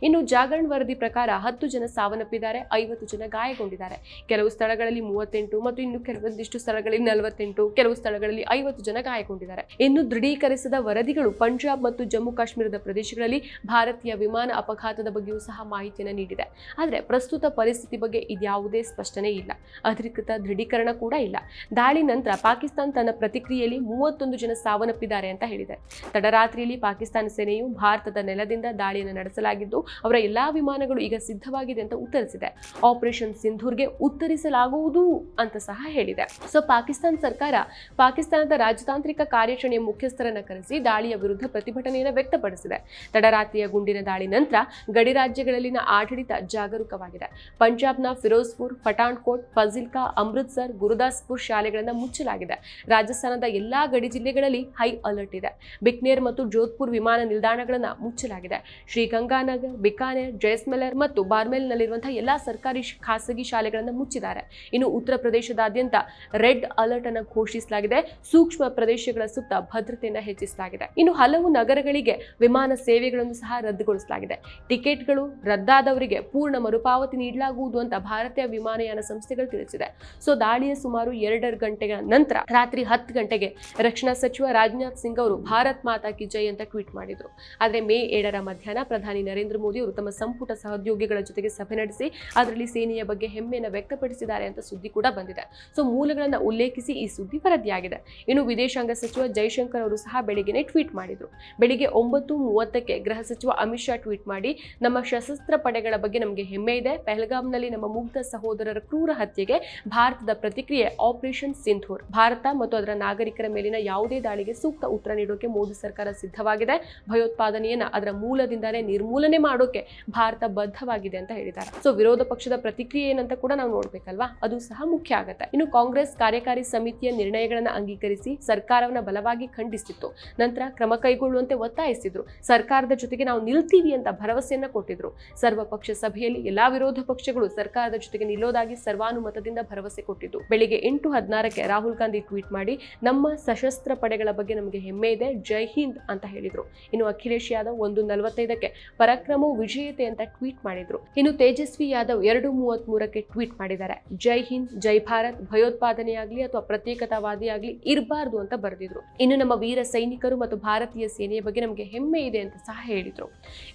ಇನ್ನು ಜಾಗರಣ್ ವರದಿ ಪ್ರಕಾರ ಹತ್ತು ಜನ ಸಾವನ್ನಪ್ಪಿದ್ದಾರೆ, ಐವತ್ತು ಜನ ಗಾಯಗೊಂಡಿದ್ದಾರೆ. ಕೆಲವು ಸ್ಥಳಗಳಲ್ಲಿ ಮೂವತ್ತೆಂಟು ಮತ್ತು ಇನ್ನು ಕೆಲವೊಂದಿಷ್ಟು ಸ್ಥಳಗಳಲ್ಲಿ ನಲವತ್ತೆಂಟು, ಕೆಲವು ಸ್ಥಳಗಳಲ್ಲಿ ಐವತ್ತು ಜನ ಗಾಯಗೊಂಡಿದ್ದಾರೆ. ಇನ್ನು ದೃಢೀಕರಿಸಿದ ವರದಿಗಳು ಪಂಜಾಬ್ ಮತ್ತು ಜಮ್ಮು ಕಾಶ್ಮೀರದ ಪ್ರದೇಶಗಳಲ್ಲಿ ಭಾರತೀಯ ವಿಮಾನ ಅಪಘಾತದ ಬಗ್ಗೆಯೂ ಸಹ ಮಾಹಿತಿಯನ್ನು ನೀಡಿದೆ. ಆದರೆ ಪ್ರಸ್ತುತ ಪರಿಸ್ಥಿತಿ ಬಗ್ಗೆ ಇದ್ಯಾವುದೇ ಸ್ಪಷ್ಟನೆ ಇಲ್ಲ. ಅಧಿಕೃತ ದೃಢೀಕರಣ ಕೂಡ ಇಲ್ಲ. ದಾಳಿ ನಂತರ ಪಾಕಿಸ್ತಾನ ತನ್ನ ಪ್ರತಿಕ್ರಿಯೆಯಲ್ಲಿ ಮೂವತ್ತೊಂದು ಜನ ಸಾವನ್ನಪ್ಪಿದ್ದಾರೆ ಅಂತ ಹೇಳಿದೆ. ತಡರಾತ್ರಿಯಲ್ಲಿ ಪಾಕಿಸ್ತಾನ ಸೇನೆಯು ಭಾರತದ ನೆಲದಿಂದ ದಾಳಿಯನ್ನು ನಡೆಸಲಾಗಿದ್ದು, ಅವರ ಎಲ್ಲಾ ವಿಮಾನಗಳು ಈಗ ಸಿದ್ಧವಾಗಿದೆ ಅಂತ ಉತ್ತರಿಸಿದೆ. ಆಪರೇಷನ್ ಸಿಂಧೂರ್ಗೆ ಉತ್ತರಿಸಲಾಗುವುದು ಅಂತ ಸಹ ಹೇಳಿದೆ. ಸೊ, ಪಾಕಿಸ್ತಾನ ಸರ್ಕಾರ ಪಾಕಿಸ್ತಾನದ ರಾಜತಾಂತ್ರಿಕ ಕಾರ್ಯಾಚರಣೆಯ ಮುಖ್ಯಸ್ಥರನ್ನು ಕರೆಸಿ ದಾಳಿಯ ವಿರುದ್ಧ ಪ್ರತಿಭಟನೆಯನ್ನು ವ್ಯಕ್ತಪಡಿಸಿದೆ. ತಡರಾತ್ರಿಯ ಗುಂಡಿನ ದಾಳಿ ನಂತರ ಗಡಿ ರಾಜ್ಯಗಳಲ್ಲಿನ ಆಡಳಿತ ಜಾಗರೂಕವಾಗಿದೆ. ಪಂಜಾಬ್ನ ಫಿರೋಜ್ಪುರ್, ಪಠಾಣ್ಕೋಟ್, ಫಜಿಲ್ಕಾ, ಅಮೃತ್ಸರ್, ಗುರುದಾಸ್ಪುರ್ ಶಾಲೆಗಳನ್ನು ಮುಚ್ಚಲಾಗಿದೆ. ರಾಜಸ್ಥಾನದ ಎಲ್ಲಾ ಗಡಿ ಜಿಲ್ಲೆಗಳಲ್ಲಿ ಹೈ ಅಲರ್ಟ್ ಇದೆ. ಬಿಕ್ನೇರ್ ಮತ್ತು ಜೋಧ್ಪುರ್ ವಿಮಾನ ನಿಲ್ದಾಣಗಳನ್ನು ಮುಚ್ಚಲಾಗಿದೆ. ಶ್ರೀಗಂಗಾನಗರ್, ಬಿಕಾನೇರ್ ಜೈಸ್ಮೆಲರ್ ಮತ್ತು ಬಾರ್ಮೆಲ್ನಲ್ಲಿರುವಂತಹ ಎಲ್ಲಾ ಸರ್ಕಾರಿ ಖಾಸಗಿ ಶಾಲೆಗಳನ್ನು ಮುಚ್ಚಿದ್ದಾರೆ. ಇನ್ನು ಉತ್ತರ ಪ್ರದೇಶದಾದ್ಯಂತ ರೆಡ್ ಅಲರ್ಟ್ ಅನ್ನು ಘೋಷಿಸಲಾಗಿದೆ. ಸೂಕ್ಷ್ಮ ಪ್ರದೇಶಗಳ ಸುತ್ತ ಭದ್ರತೆಯನ್ನು ಹೆಚ್ಚಿಸಲಾಗಿದೆ. ಇನ್ನು ಹಲವು ನಗರಗಳಿಗೆ ವಿಮಾನ ಸೇವೆಗಳನ್ನು ಸಹ ರದ್ದುಗೊಳಿಸಲಾಗಿದೆ. ಟಿಕೆಟ್ಗಳು ರದ್ದಾದವರಿಗೆ ಪೂರ್ಣ ಮರುಪಾವತಿ ನೀಡಲಾಗುವುದು ಅಂತ ಭಾರತೀಯ ವಿಮಾನಯಾನ ಸಂಸ್ಥೆಗಳು ತಿಳಿಸಿದೆ. ಸೊ, ದಾಳಿಯ ಸುಮಾರು ಎರಡರ ಗಂಟೆಗಳ ನಂತರ ರಾತ್ರಿ ಹತ್ತು ಗಂಟೆಗೆ ರಕ್ಷಣಾ ಸಚಿವ ರಾಜನಾಥ್ ಸಿಂಗ್ ಅವರು ಭಾರತ್ ಮಾತಾ ಕಿ ಜೈ ಅಂತ ಟ್ವೀಟ್ ಮಾಡಿದ್ರು. ಆದರೆ ಮೇ ಏಳರ ಮಧ್ಯಾಹ್ನ ಪ್ರಧಾನಿ ನರೇಂದ್ರ ಮೋದಿ ಅವರು ತಮ್ಮ ಸಂಪುಟ ಸಹೋದ್ಯೋಗಿಗಳ ಜೊತೆಗೆ ಸಭೆ ನಡೆಸಿ ಅದರಲ್ಲಿ ಸೇನೆಯ ಬಗ್ಗೆ ಹೆಮ್ಮೆಯನ್ನು ವ್ಯಕ್ತಪಡಿಸಿದ್ದಾರೆ ಅಂತ ಸುದ್ದಿ ಕೂಡ ಬಂದಿದೆ. ಸೊ, ಮೂಲಗಳನ್ನು ಉಲ್ಲೇಖಿಸಿ ಈ ಸುದ್ದಿ ವರದಿಯಾಗಿದೆ. ಇನ್ನು ವಿದೇಶಾಂಗ ಸಚಿವ ಜೈಶಂಕರ್ ಅವರು ಸಹ ಬೆಳಿಗ್ಗೆನೆ ಟ್ವೀಟ್ ಮಾಡಿದ್ರು. ಬೆಳಿಗ್ಗೆ ಒಂಬತ್ತು ಮೂವತ್ತಕ್ಕೆ ಗೃಹ ಸಚಿವ ಸಚಿವ ಅಮಿತ್ ಶಾ ಟ್ವೀಟ್ ಮಾಡಿ, ನಮ್ಮ ಸಶಸ್ತ್ರ ಪಡೆಗಳ ಬಗ್ಗೆ ನಮಗೆ ಹೆಮ್ಮೆ ಇದೆ. ಪೆಹಲ್ಗಾಮ್ನಲ್ಲಿ ನಮ್ಮ ಮುಗ್ಧ ಸಹೋದರರ ಕ್ರೂರ ಹತ್ಯೆಗೆ ಭಾರತದ ಪ್ರತಿಕ್ರಿಯೆ ಆಪರೇಷನ್ ಸಿಂಧೂರ್. ಭಾರತ ಮತ್ತು ಅದರ ನಾಗರಿಕರ ಮೇಲಿನ ಯಾವುದೇ ದಾಳಿಗೆ ಸೂಕ್ತ ಉತ್ತರ ನೀಡೋಕೆ ಮೋದಿ ಸರ್ಕಾರ ಸಿದ್ಧವಾಗಿದೆ. ಭಯೋತ್ಪಾದನೆಯನ್ನ ಅದರ ಮೂಲದಿಂದಲೇ ನಿರ್ಮೂಲನೆ ಮಾಡೋಕೆ ಭಾರತ ಬದ್ಧವಾಗಿದೆ ಅಂತ ಹೇಳಿದ್ದಾರೆ. ಸೊ ವಿರೋಧ ಪಕ್ಷದ ಪ್ರತಿಕ್ರಿಯೆ ಏನಂತ ಕೂಡ ನಾವು ನೋಡ್ಬೇಕಲ್ವಾ? ಅದು ಸಹ ಮುಖ್ಯ ಆಗುತ್ತೆ. ಇನ್ನು ಕಾಂಗ್ರೆಸ್ ಕಾರ್ಯಕಾರಿ ಸಮಿತಿಯ ನಿರ್ಣಯಗಳನ್ನು ಅಂಗೀಕರಿಸಿ ಸರ್ಕಾರವನ್ನು ಬಲವಾಗಿ ಖಂಡಿಸಿತ್ತು. ನಂತರ ಕ್ರಮ ಕೈಗೊಳ್ಳುವಂತೆ ಒತ್ತಾಯಿಸಿದ್ರು. ಸರ್ಕಾರದ ಜೊತೆಗೆ ನಿಲ್ತೀವಿ ಅಂತ ಭರವಸೆಯನ್ನ ಕೊಟ್ಟಿದ್ರು. ಸರ್ವಪಕ್ಷ ಸಭೆಯಲ್ಲಿ ಎಲ್ಲಾ ವಿರೋಧ ಪಕ್ಷಗಳು ಸರ್ಕಾರದ ಜೊತೆಗೆ ನಿಲ್ಲೋದಾಗಿ ಸರ್ವಾನುಮತದಿಂದ ಭರವಸೆ ಕೊಟ್ಟಿದ್ದು. ಬೆಳಿಗ್ಗೆ ಎಂಟು ಹದಿನಾರಕ್ಕೆ ರಾಹುಲ್ ಗಾಂಧಿ ಟ್ವೀಟ್ ಮಾಡಿ, ನಮ್ಮ ಸಶಸ್ತ್ರ ಪಡೆಗಳ ಬಗ್ಗೆ ನಮಗೆ ಹೆಮ್ಮೆ ಇದೆ, ಜೈ ಹಿಂದ್ ಅಂತ ಹೇಳಿದ್ರು. ಇನ್ನು ಅಖಿಲೇಶ್ ಯಾದವ್ ಒಂದು ನಲವತ್ತೈದಕ್ಕೆ ಪರಾಕ್ರಮವು ವಿಜಯತೆ ಅಂತ ಟ್ವೀಟ್ ಮಾಡಿದ್ರು. ಇನ್ನು ತೇಜಸ್ವಿ ಯಾದವ್ ಎರಡು ಮೂವತ್ತ್ ಮೂರಕ್ಕೆ ಟ್ವೀಟ್ ಮಾಡಿದ್ದಾರೆ. ಜೈ ಹಿಂದ್, ಜೈ ಭಾರತ್, ಭಯೋತ್ಪಾದನೆಯಾಗ್ಲಿ ಅಥವಾ ಪ್ರತ್ಯೇಕತಾವಾದಿಯಾಗ್ಲಿ ಇರಬಾರ್ದು ಅಂತ ಬರೆದಿದ್ರು. ಇನ್ನು ನಮ್ಮ ವೀರ ಸೈನಿಕರು ಮತ್ತು ಭಾರತೀಯ ಸೇನೆಯ ಬಗ್ಗೆ ನಮಗೆ ಹೆಮ್ಮೆ ಇದೆ ಅಂತ ಸಹ ಹೇಳಿದ್ರು.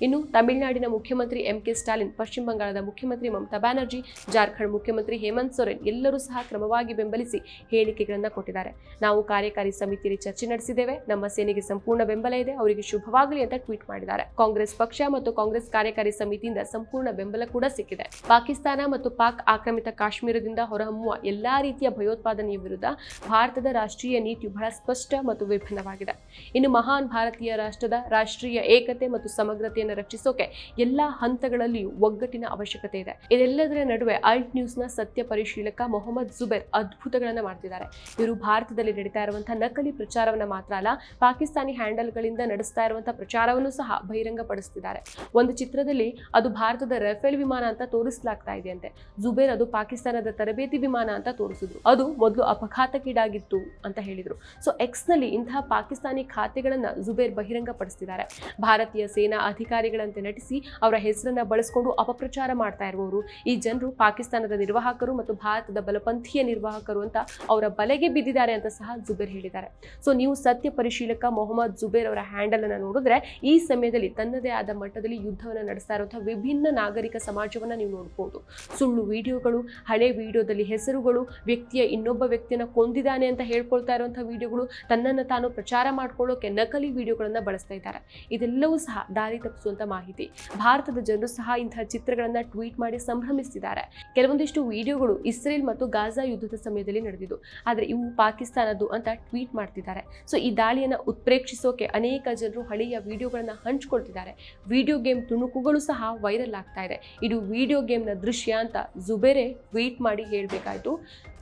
ಇನ್ನು ತಮಿಳುನಾಡಿನ ಮುಖ್ಯಮಂತ್ರಿ ಎಂ ಕೆ ಸ್ಟಾಲಿನ್, ಪಶ್ಚಿಮ ಬಂಗಾಳದ ಮುಖ್ಯಮಂತ್ರಿ ಮಮತಾ ಬ್ಯಾನರ್ಜಿ, ಜಾರ್ಖಂಡ್ ಮುಖ್ಯಮಂತ್ರಿ ಹೇಮಂತ್ ಸೊರೆನ್ ಎಲ್ಲರೂ ಸಹ ಕ್ರಮವಾಗಿ ಬೆಂಬಲಿಸಿ ಹೇಳಿಕೆಗಳನ್ನು ಕೊಟ್ಟಿದ್ದಾರೆ. ನಾವು ಕಾರ್ಯಕಾರಿ ಸಮಿತಿಯಲ್ಲಿ ಚರ್ಚೆ ನಡೆಸಿದ್ದೇವೆ. ನಮ್ಮ ಸೇನೆಗೆ ಸಂಪೂರ್ಣ ಬೆಂಬಲ ಇದೆ. ಅವರಿಗೆ ಶುಭವಾಗಲಿ ಅಂತ ಟ್ವೀಟ್ ಮಾಡಿದ್ದಾರೆ. ಕಾಂಗ್ರೆಸ್ ಪಕ್ಷ ಮತ್ತು ಕಾಂಗ್ರೆಸ್ ಕಾರ್ಯಕಾರಿ ಸಮಿತಿಯಿಂದ ಸಂಪೂರ್ಣ ಬೆಂಬಲ ಕೂಡ ಸಿಕ್ಕಿದೆ. ಪಾಕಿಸ್ತಾನ ಮತ್ತು ಪಾಕ್ ಆಕ್ರಮಿತ ಕಾಶ್ಮೀರದಿಂದ ಹೊರಹೊಮ್ಮುವ ಎಲ್ಲಾ ರೀತಿಯ ಭಯೋತ್ಪಾದನೆಯ ವಿರುದ್ಧ ಭಾರತದ ರಾಷ್ಟ್ರೀಯ ನೀತಿಯು ಬಹಳ ಸ್ಪಷ್ಟ ಮತ್ತು ವಿಭಿನ್ನವಾಗಿದೆ. ಇನ್ನು ಮಹಾನ್ ಭಾರತೀಯ ರಾಷ್ಟ್ರದ ರಾಷ್ಟ್ರೀಯ ಏಕತೆ ಮತ್ತು ಸಮಗ್ರತೆಯನ್ನು ರಕ್ಷಿಸೋಕೆ ಎಲ್ಲಾ ಹಂತಗಳಲ್ಲಿಯೂ ಒಗ್ಗಟ್ಟಿನ ಅವಶ್ಯಕತೆ ಇದೆ. ಇದೆಲ್ಲದರ ನಡುವೆ ಅಲ್ಟ್ ನ್ಯೂಸ್ನ ಸತ್ಯ ಪರಿಶೀಲಕ ಮೊಹಮ್ಮದ್ ಜುಬೇರ್ ಅದ್ಭುತಗಳನ್ನ ಮಾಡ್ತಿದ್ದಾರೆ. ಇವರು ಭಾರತದಲ್ಲಿ ನಡೀತಾ ಇರುವಂತಹ ನಕಲಿ ಪ್ರಚಾರವನ್ನ ಮಾತ್ರ ಅಲ್ಲ, ಪಾಕಿಸ್ತಾನಿ ಹ್ಯಾಂಡಲ್ಗಳಿಂದ ನಡೆಸ್ತಾ ಇರುವಂತಹ ಪ್ರಚಾರವನ್ನು ಸಹ ಬಹಿರಂಗಪಡಿಸ್ತಿದ್ದಾರೆ. ಒಂದು ಚಿತ್ರದಲ್ಲಿ ಅದು ಭಾರತದ ರಫೇಲ್ ವಿಮಾನ ಅಂತ ತೋರಿಸಲಾಗ್ತಾ ಇದೆಯಂತೆ. ಜುಬೇರ್ ಅದು ಪಾಕಿಸ್ತಾನದ ತರಬೇತಿ ವಿಮಾನ ಅಂತ ತೋರಿಸಿದ್ರು. ಅದು ಮೊದಲು ಅಪಘಾತಕ್ಕೀಡಾಗಿತ್ತು ಅಂತ ಹೇಳಿದ್ರು. ಸೊ ಎಕ್ಸ್ನಲ್ಲಿ ಇಂತಹ ಪಾಕಿಸ್ತಾನಿ ಖಾತೆಗಳನ್ನ ಜುಬೇರ್ ಬಹಿರಂಗಪಡಿಸ್ತಿದ್ದಾರೆ. ಭಾರತೀಯ ಸೇನಾ ಅಧಿಕಾರಿಗಳಂತೆ ನಟಿಸಿ ಅವರ ಹೆಸರನ್ನ ಬಳಸಿಕೊಂಡು ಅಪಪ್ರಚಾರ ಮಾಡ್ತಾ ಇರುವವರು. ಈ ಜನರು ಪಾಕಿಸ್ತಾನದ ನಿರ್ವಾಹಕರು ಮತ್ತು ಭಾರತದ ಬಲಪಂಥೀಯ ನಿರ್ವಾಹಕರು ಅಂತ ಅವರ ಬಲೆಗೆ ಬಿದ್ದಿದ್ದಾರೆ ಅಂತ ಸಹ ಜುಬೇರ್ ಹೇಳಿದ್ದಾರೆ. ಸೊ ನೀವು ಸತ್ಯ ಪರಿಶೀಲಕ ಮೊಹಮ್ಮದ್ ಜುಬೇರ್ ಅವರ ಹ್ಯಾಂಡಲ್ ಅನ್ನ ನೋಡಿದ್ರೆ ಈ ಸಮಯದಲ್ಲಿ ತನ್ನದೇ ಆದ ಮಟ್ಟದಲ್ಲಿ ಯುದ್ಧವನ್ನು ನಡೆಸ್ತಾ ಇರುವಂತಹ ವಿಭಿನ್ನ ನಾಗರಿಕ ಸಮಾಜವನ್ನ ನೀವು ನೋಡಬಹುದು ಸುಳ್ಳು ವಿಡಿಯೋಗಳು, ಹಳೆ ವಿಡಿಯೋದಲ್ಲಿ ಹೆಸರುಗಳು, ವ್ಯಕ್ತಿಯ ಇನ್ನೊಬ್ಬ ವ್ಯಕ್ತಿಯನ್ನ ಕೊಂದಿದ್ದಾನೆ ಅಂತ ಹೇಳ್ಕೊಳ್ತಾ ಇರುವಂತಹ ವಿಡಿಯೋಗಳು, ತನ್ನನ್ನು ತಾನು ಪ್ರಚಾರ ಮಾಡ್ಕೊಳ್ಳೋಕೆ ನಕಲಿ ವಿಡಿಯೋಗಳನ್ನ ಬಳಸ್ತಾ ಇದ್ದಾರೆ. ಇದೆಲ್ಲವೂ ಸಹ ದಾರಿ ತಪ್ಪಿಸುವಂತ ಮಾಹಿತಿ. ಭಾರತದ ಜನರು ಸಹ ಇಂತಹ ಚಿತ್ರಗಳನ್ನ ಟ್ವೀಟ್ ಮಾಡಿ ಸಂಭ್ರಮಿಸಿದ್ದಾರೆ. ಕೆಲವೊಂದಿಷ್ಟು ವಿಡಿಯೋಗಳು ಇಸ್ರೇಲ್ ಮತ್ತು ಗಾಜಾ ಯುದ್ಧದ ಸಮಯದಲ್ಲಿ ನಡೆದಿದ್ದು, ಆದರೆ ಇವು ಪಾಕಿಸ್ತಾನದ್ದು ಅಂತ ಟ್ವೀಟ್ ಮಾಡ್ತಿದ್ದಾರೆ. ಸೊ, ಈ ದಾಳಿಯನ್ನ ಉತ್ಪ್ರೇಕ್ಷಿಸೋಕೆ ಅನೇಕ ಜನರು ಹಳೆಯ ವಿಡಿಯೋಗಳನ್ನು ಹಂಚಿಕೊಳ್ತಿದ್ದಾರೆ. ವಿಡಿಯೋ ಗೇಮ್ ತುಣುಕುಗಳು ಸಹ ವೈರಲ್ ಆಗ್ತಾ ಇದೆ. ಇದು ವಿಡಿಯೋ ಗೇಮ್ನ ದೃಶ್ಯ ಅಂತ ಜುಬೇರೆ ಟ್ವೀಟ್ ಮಾಡಿ ಹೇಳಬೇಕಾಯ್ತು.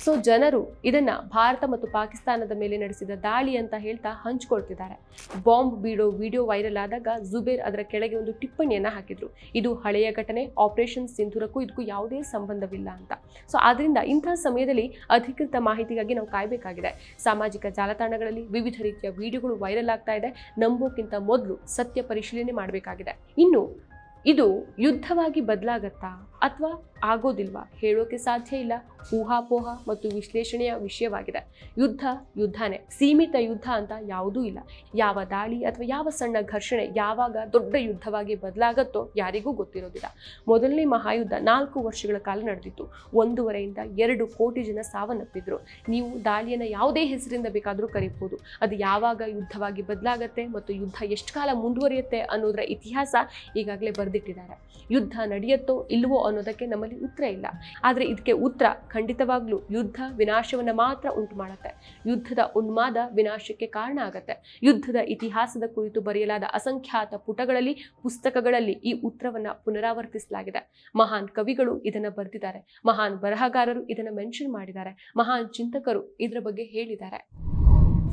ಸೊ, ಜನರು ಇದನ್ನ ಭಾರತ ಮತ್ತು ಪಾಕಿಸ್ತಾನದ ಮೇಲೆ ನಡೆಸಿದ ದಾಳಿ ಅಂತ ಹೇಳ್ತಾ ಹಂಚಿಕೊಳ್ತಿದ್ದಾರೆ. ಬಾಂಬ್ ಬೀಡೋ ವಿಡಿಯೋ ವೈರಲ್ ಆದಾಗ ಜುಬೇರ್ ಅದರ ಕೆಳಗೆ ಒಂದು ಟಿಪ್ಪಣಿಯನ್ನು ಹಾಕಿದ್ರು. ಇದು ಹಳೆಯ ಘಟನೆ ಆಪರೇಷನ್ ಸಿಂಧೂರಕ್ಕೂ ಇದಕ್ಕೂ ಯಾವುದೇ ಸಂಬಂಧವಿಲ್ಲ ಅಂತ. ಸೊ ಆದ್ರಿಂದ ಇಂತಹ ಸಮಯದಲ್ಲಿ ಅಧಿಕೃತ ಮಾಹಿತಿಗಾಗಿ ನಾವು ಕಾಯಬೇಕಾಗಿದೆ. ಸಾಮಾಜಿಕ ಜಾಲತಾಣಗಳಲ್ಲಿ ವಿವಿಧ ರೀತಿಯ ವಿಡಿಯೋಗಳು ವೈರಲ್ ಆಗ್ತಾ ಇದೆ. ನಂಬೋಕ್ಕಿಂತ ಮೊದಲು ಸತ್ಯ ಪರಿಶೀಲನೆ ಮಾಡಬೇಕಾಗಿದೆ. ಇನ್ನು, ಇದು ಯುದ್ಧವಾಗಿ ಬದಲಾಗತ್ತಾ? ಅಥವಾ ಆಗೋದಿಲ್ವಾ? ಹೇಳೋಕೆ ಸಾಧ್ಯ ಇಲ್ಲ. ಊಹಾಪೋಹ ಮತ್ತು ವಿಶ್ಲೇಷಣೆಯ ವಿಷಯವಾಗಿದೆ. ಯುದ್ಧ, ಯುದ್ಧನೇ. ಸೀಮಿತ ಯುದ್ಧ ಅಂತ ಯಾವುದೂ ಇಲ್ಲ. ಯಾವ ದಾಳಿ ಅಥವಾ ಯಾವ ಸಣ್ಣ ಘರ್ಷಣೆ ಯಾವಾಗ ದೊಡ್ಡ ಯುದ್ಧವಾಗಿ ಬದಲಾಗತ್ತೋ ಯಾರಿಗೂ ಗೊತ್ತಿರೋದಿಲ್ಲ. ಮೊದಲನೇ ಮಹಾಯುದ್ಧ ನಾಲ್ಕು ವರ್ಷಗಳ ಕಾಲ ನಡೆದಿತ್ತು. ಒಂದೂವರೆಯಿಂದ ಎರಡು ಕೋಟಿ ಜನ ಸಾವನ್ನಪ್ಪಿದ್ರು. ನೀವು ದಾಳಿಯನ್ನು ಯಾವುದೇ ಹೆಸರಿಂದ ಬೇಕಾದರೂ ಕರಿಬಹುದು. ಅದು ಯಾವಾಗ ಯುದ್ಧವಾಗಿ ಬದಲಾಗತ್ತೆ ಮತ್ತು ಯುದ್ಧ ಎಷ್ಟು ಕಾಲ ಮುಂದುವರಿಯುತ್ತೆ ಅನ್ನೋದರ ಇತಿಹಾಸ ಈಗಾಗಲೇ ಬರೆದಿಟ್ಟಿದ್ದಾರೆ. ಯುದ್ಧ ನಡೆಯುತ್ತೋ ಇಲ್ವೋ ಅನ್ನೋದಕ್ಕೆ ನಮ್ಮಲ್ಲಿ ಉತ್ತರ ಇಲ್ಲ. ಆದರೆ ಇದಕ್ಕೆ ಉತ್ತರ ಖಂಡಿತವಾಗ್ಲೂ ಯುದ್ಧ ವಿನಾಶವನ್ನು ಮಾತ್ರ ಉಂಟು ಮಾಡುತ್ತೆ. ಯುದ್ಧದ ಉನ್ಮಾದ ವಿನಾಶಕ್ಕೆ ಕಾರಣ ಆಗತ್ತೆ. ಯುದ್ಧದ ಇತಿಹಾಸದ ಕುರಿತು ಬರೆಯಲಾದ ಅಸಂಖ್ಯಾತ ಪುಟಗಳಲ್ಲಿ, ಪುಸ್ತಕಗಳಲ್ಲಿ ಈ ಉತ್ತರವನ್ನು ಪುನರಾವರ್ತಿಸಲಾಗಿದೆ. ಮಹಾನ್ ಕವಿಗಳು ಇದನ್ನು ಬರೆದಿದ್ದಾರೆ. ಮಹಾನ್ ಬರಹಗಾರರು ಇದನ್ನು ಮೆನ್ಷನ್ ಮಾಡಿದ್ದಾರೆ. ಮಹಾನ್ ಚಿಂತಕರು ಇದರ ಬಗ್ಗೆ ಹೇಳಿದ್ದಾರೆ.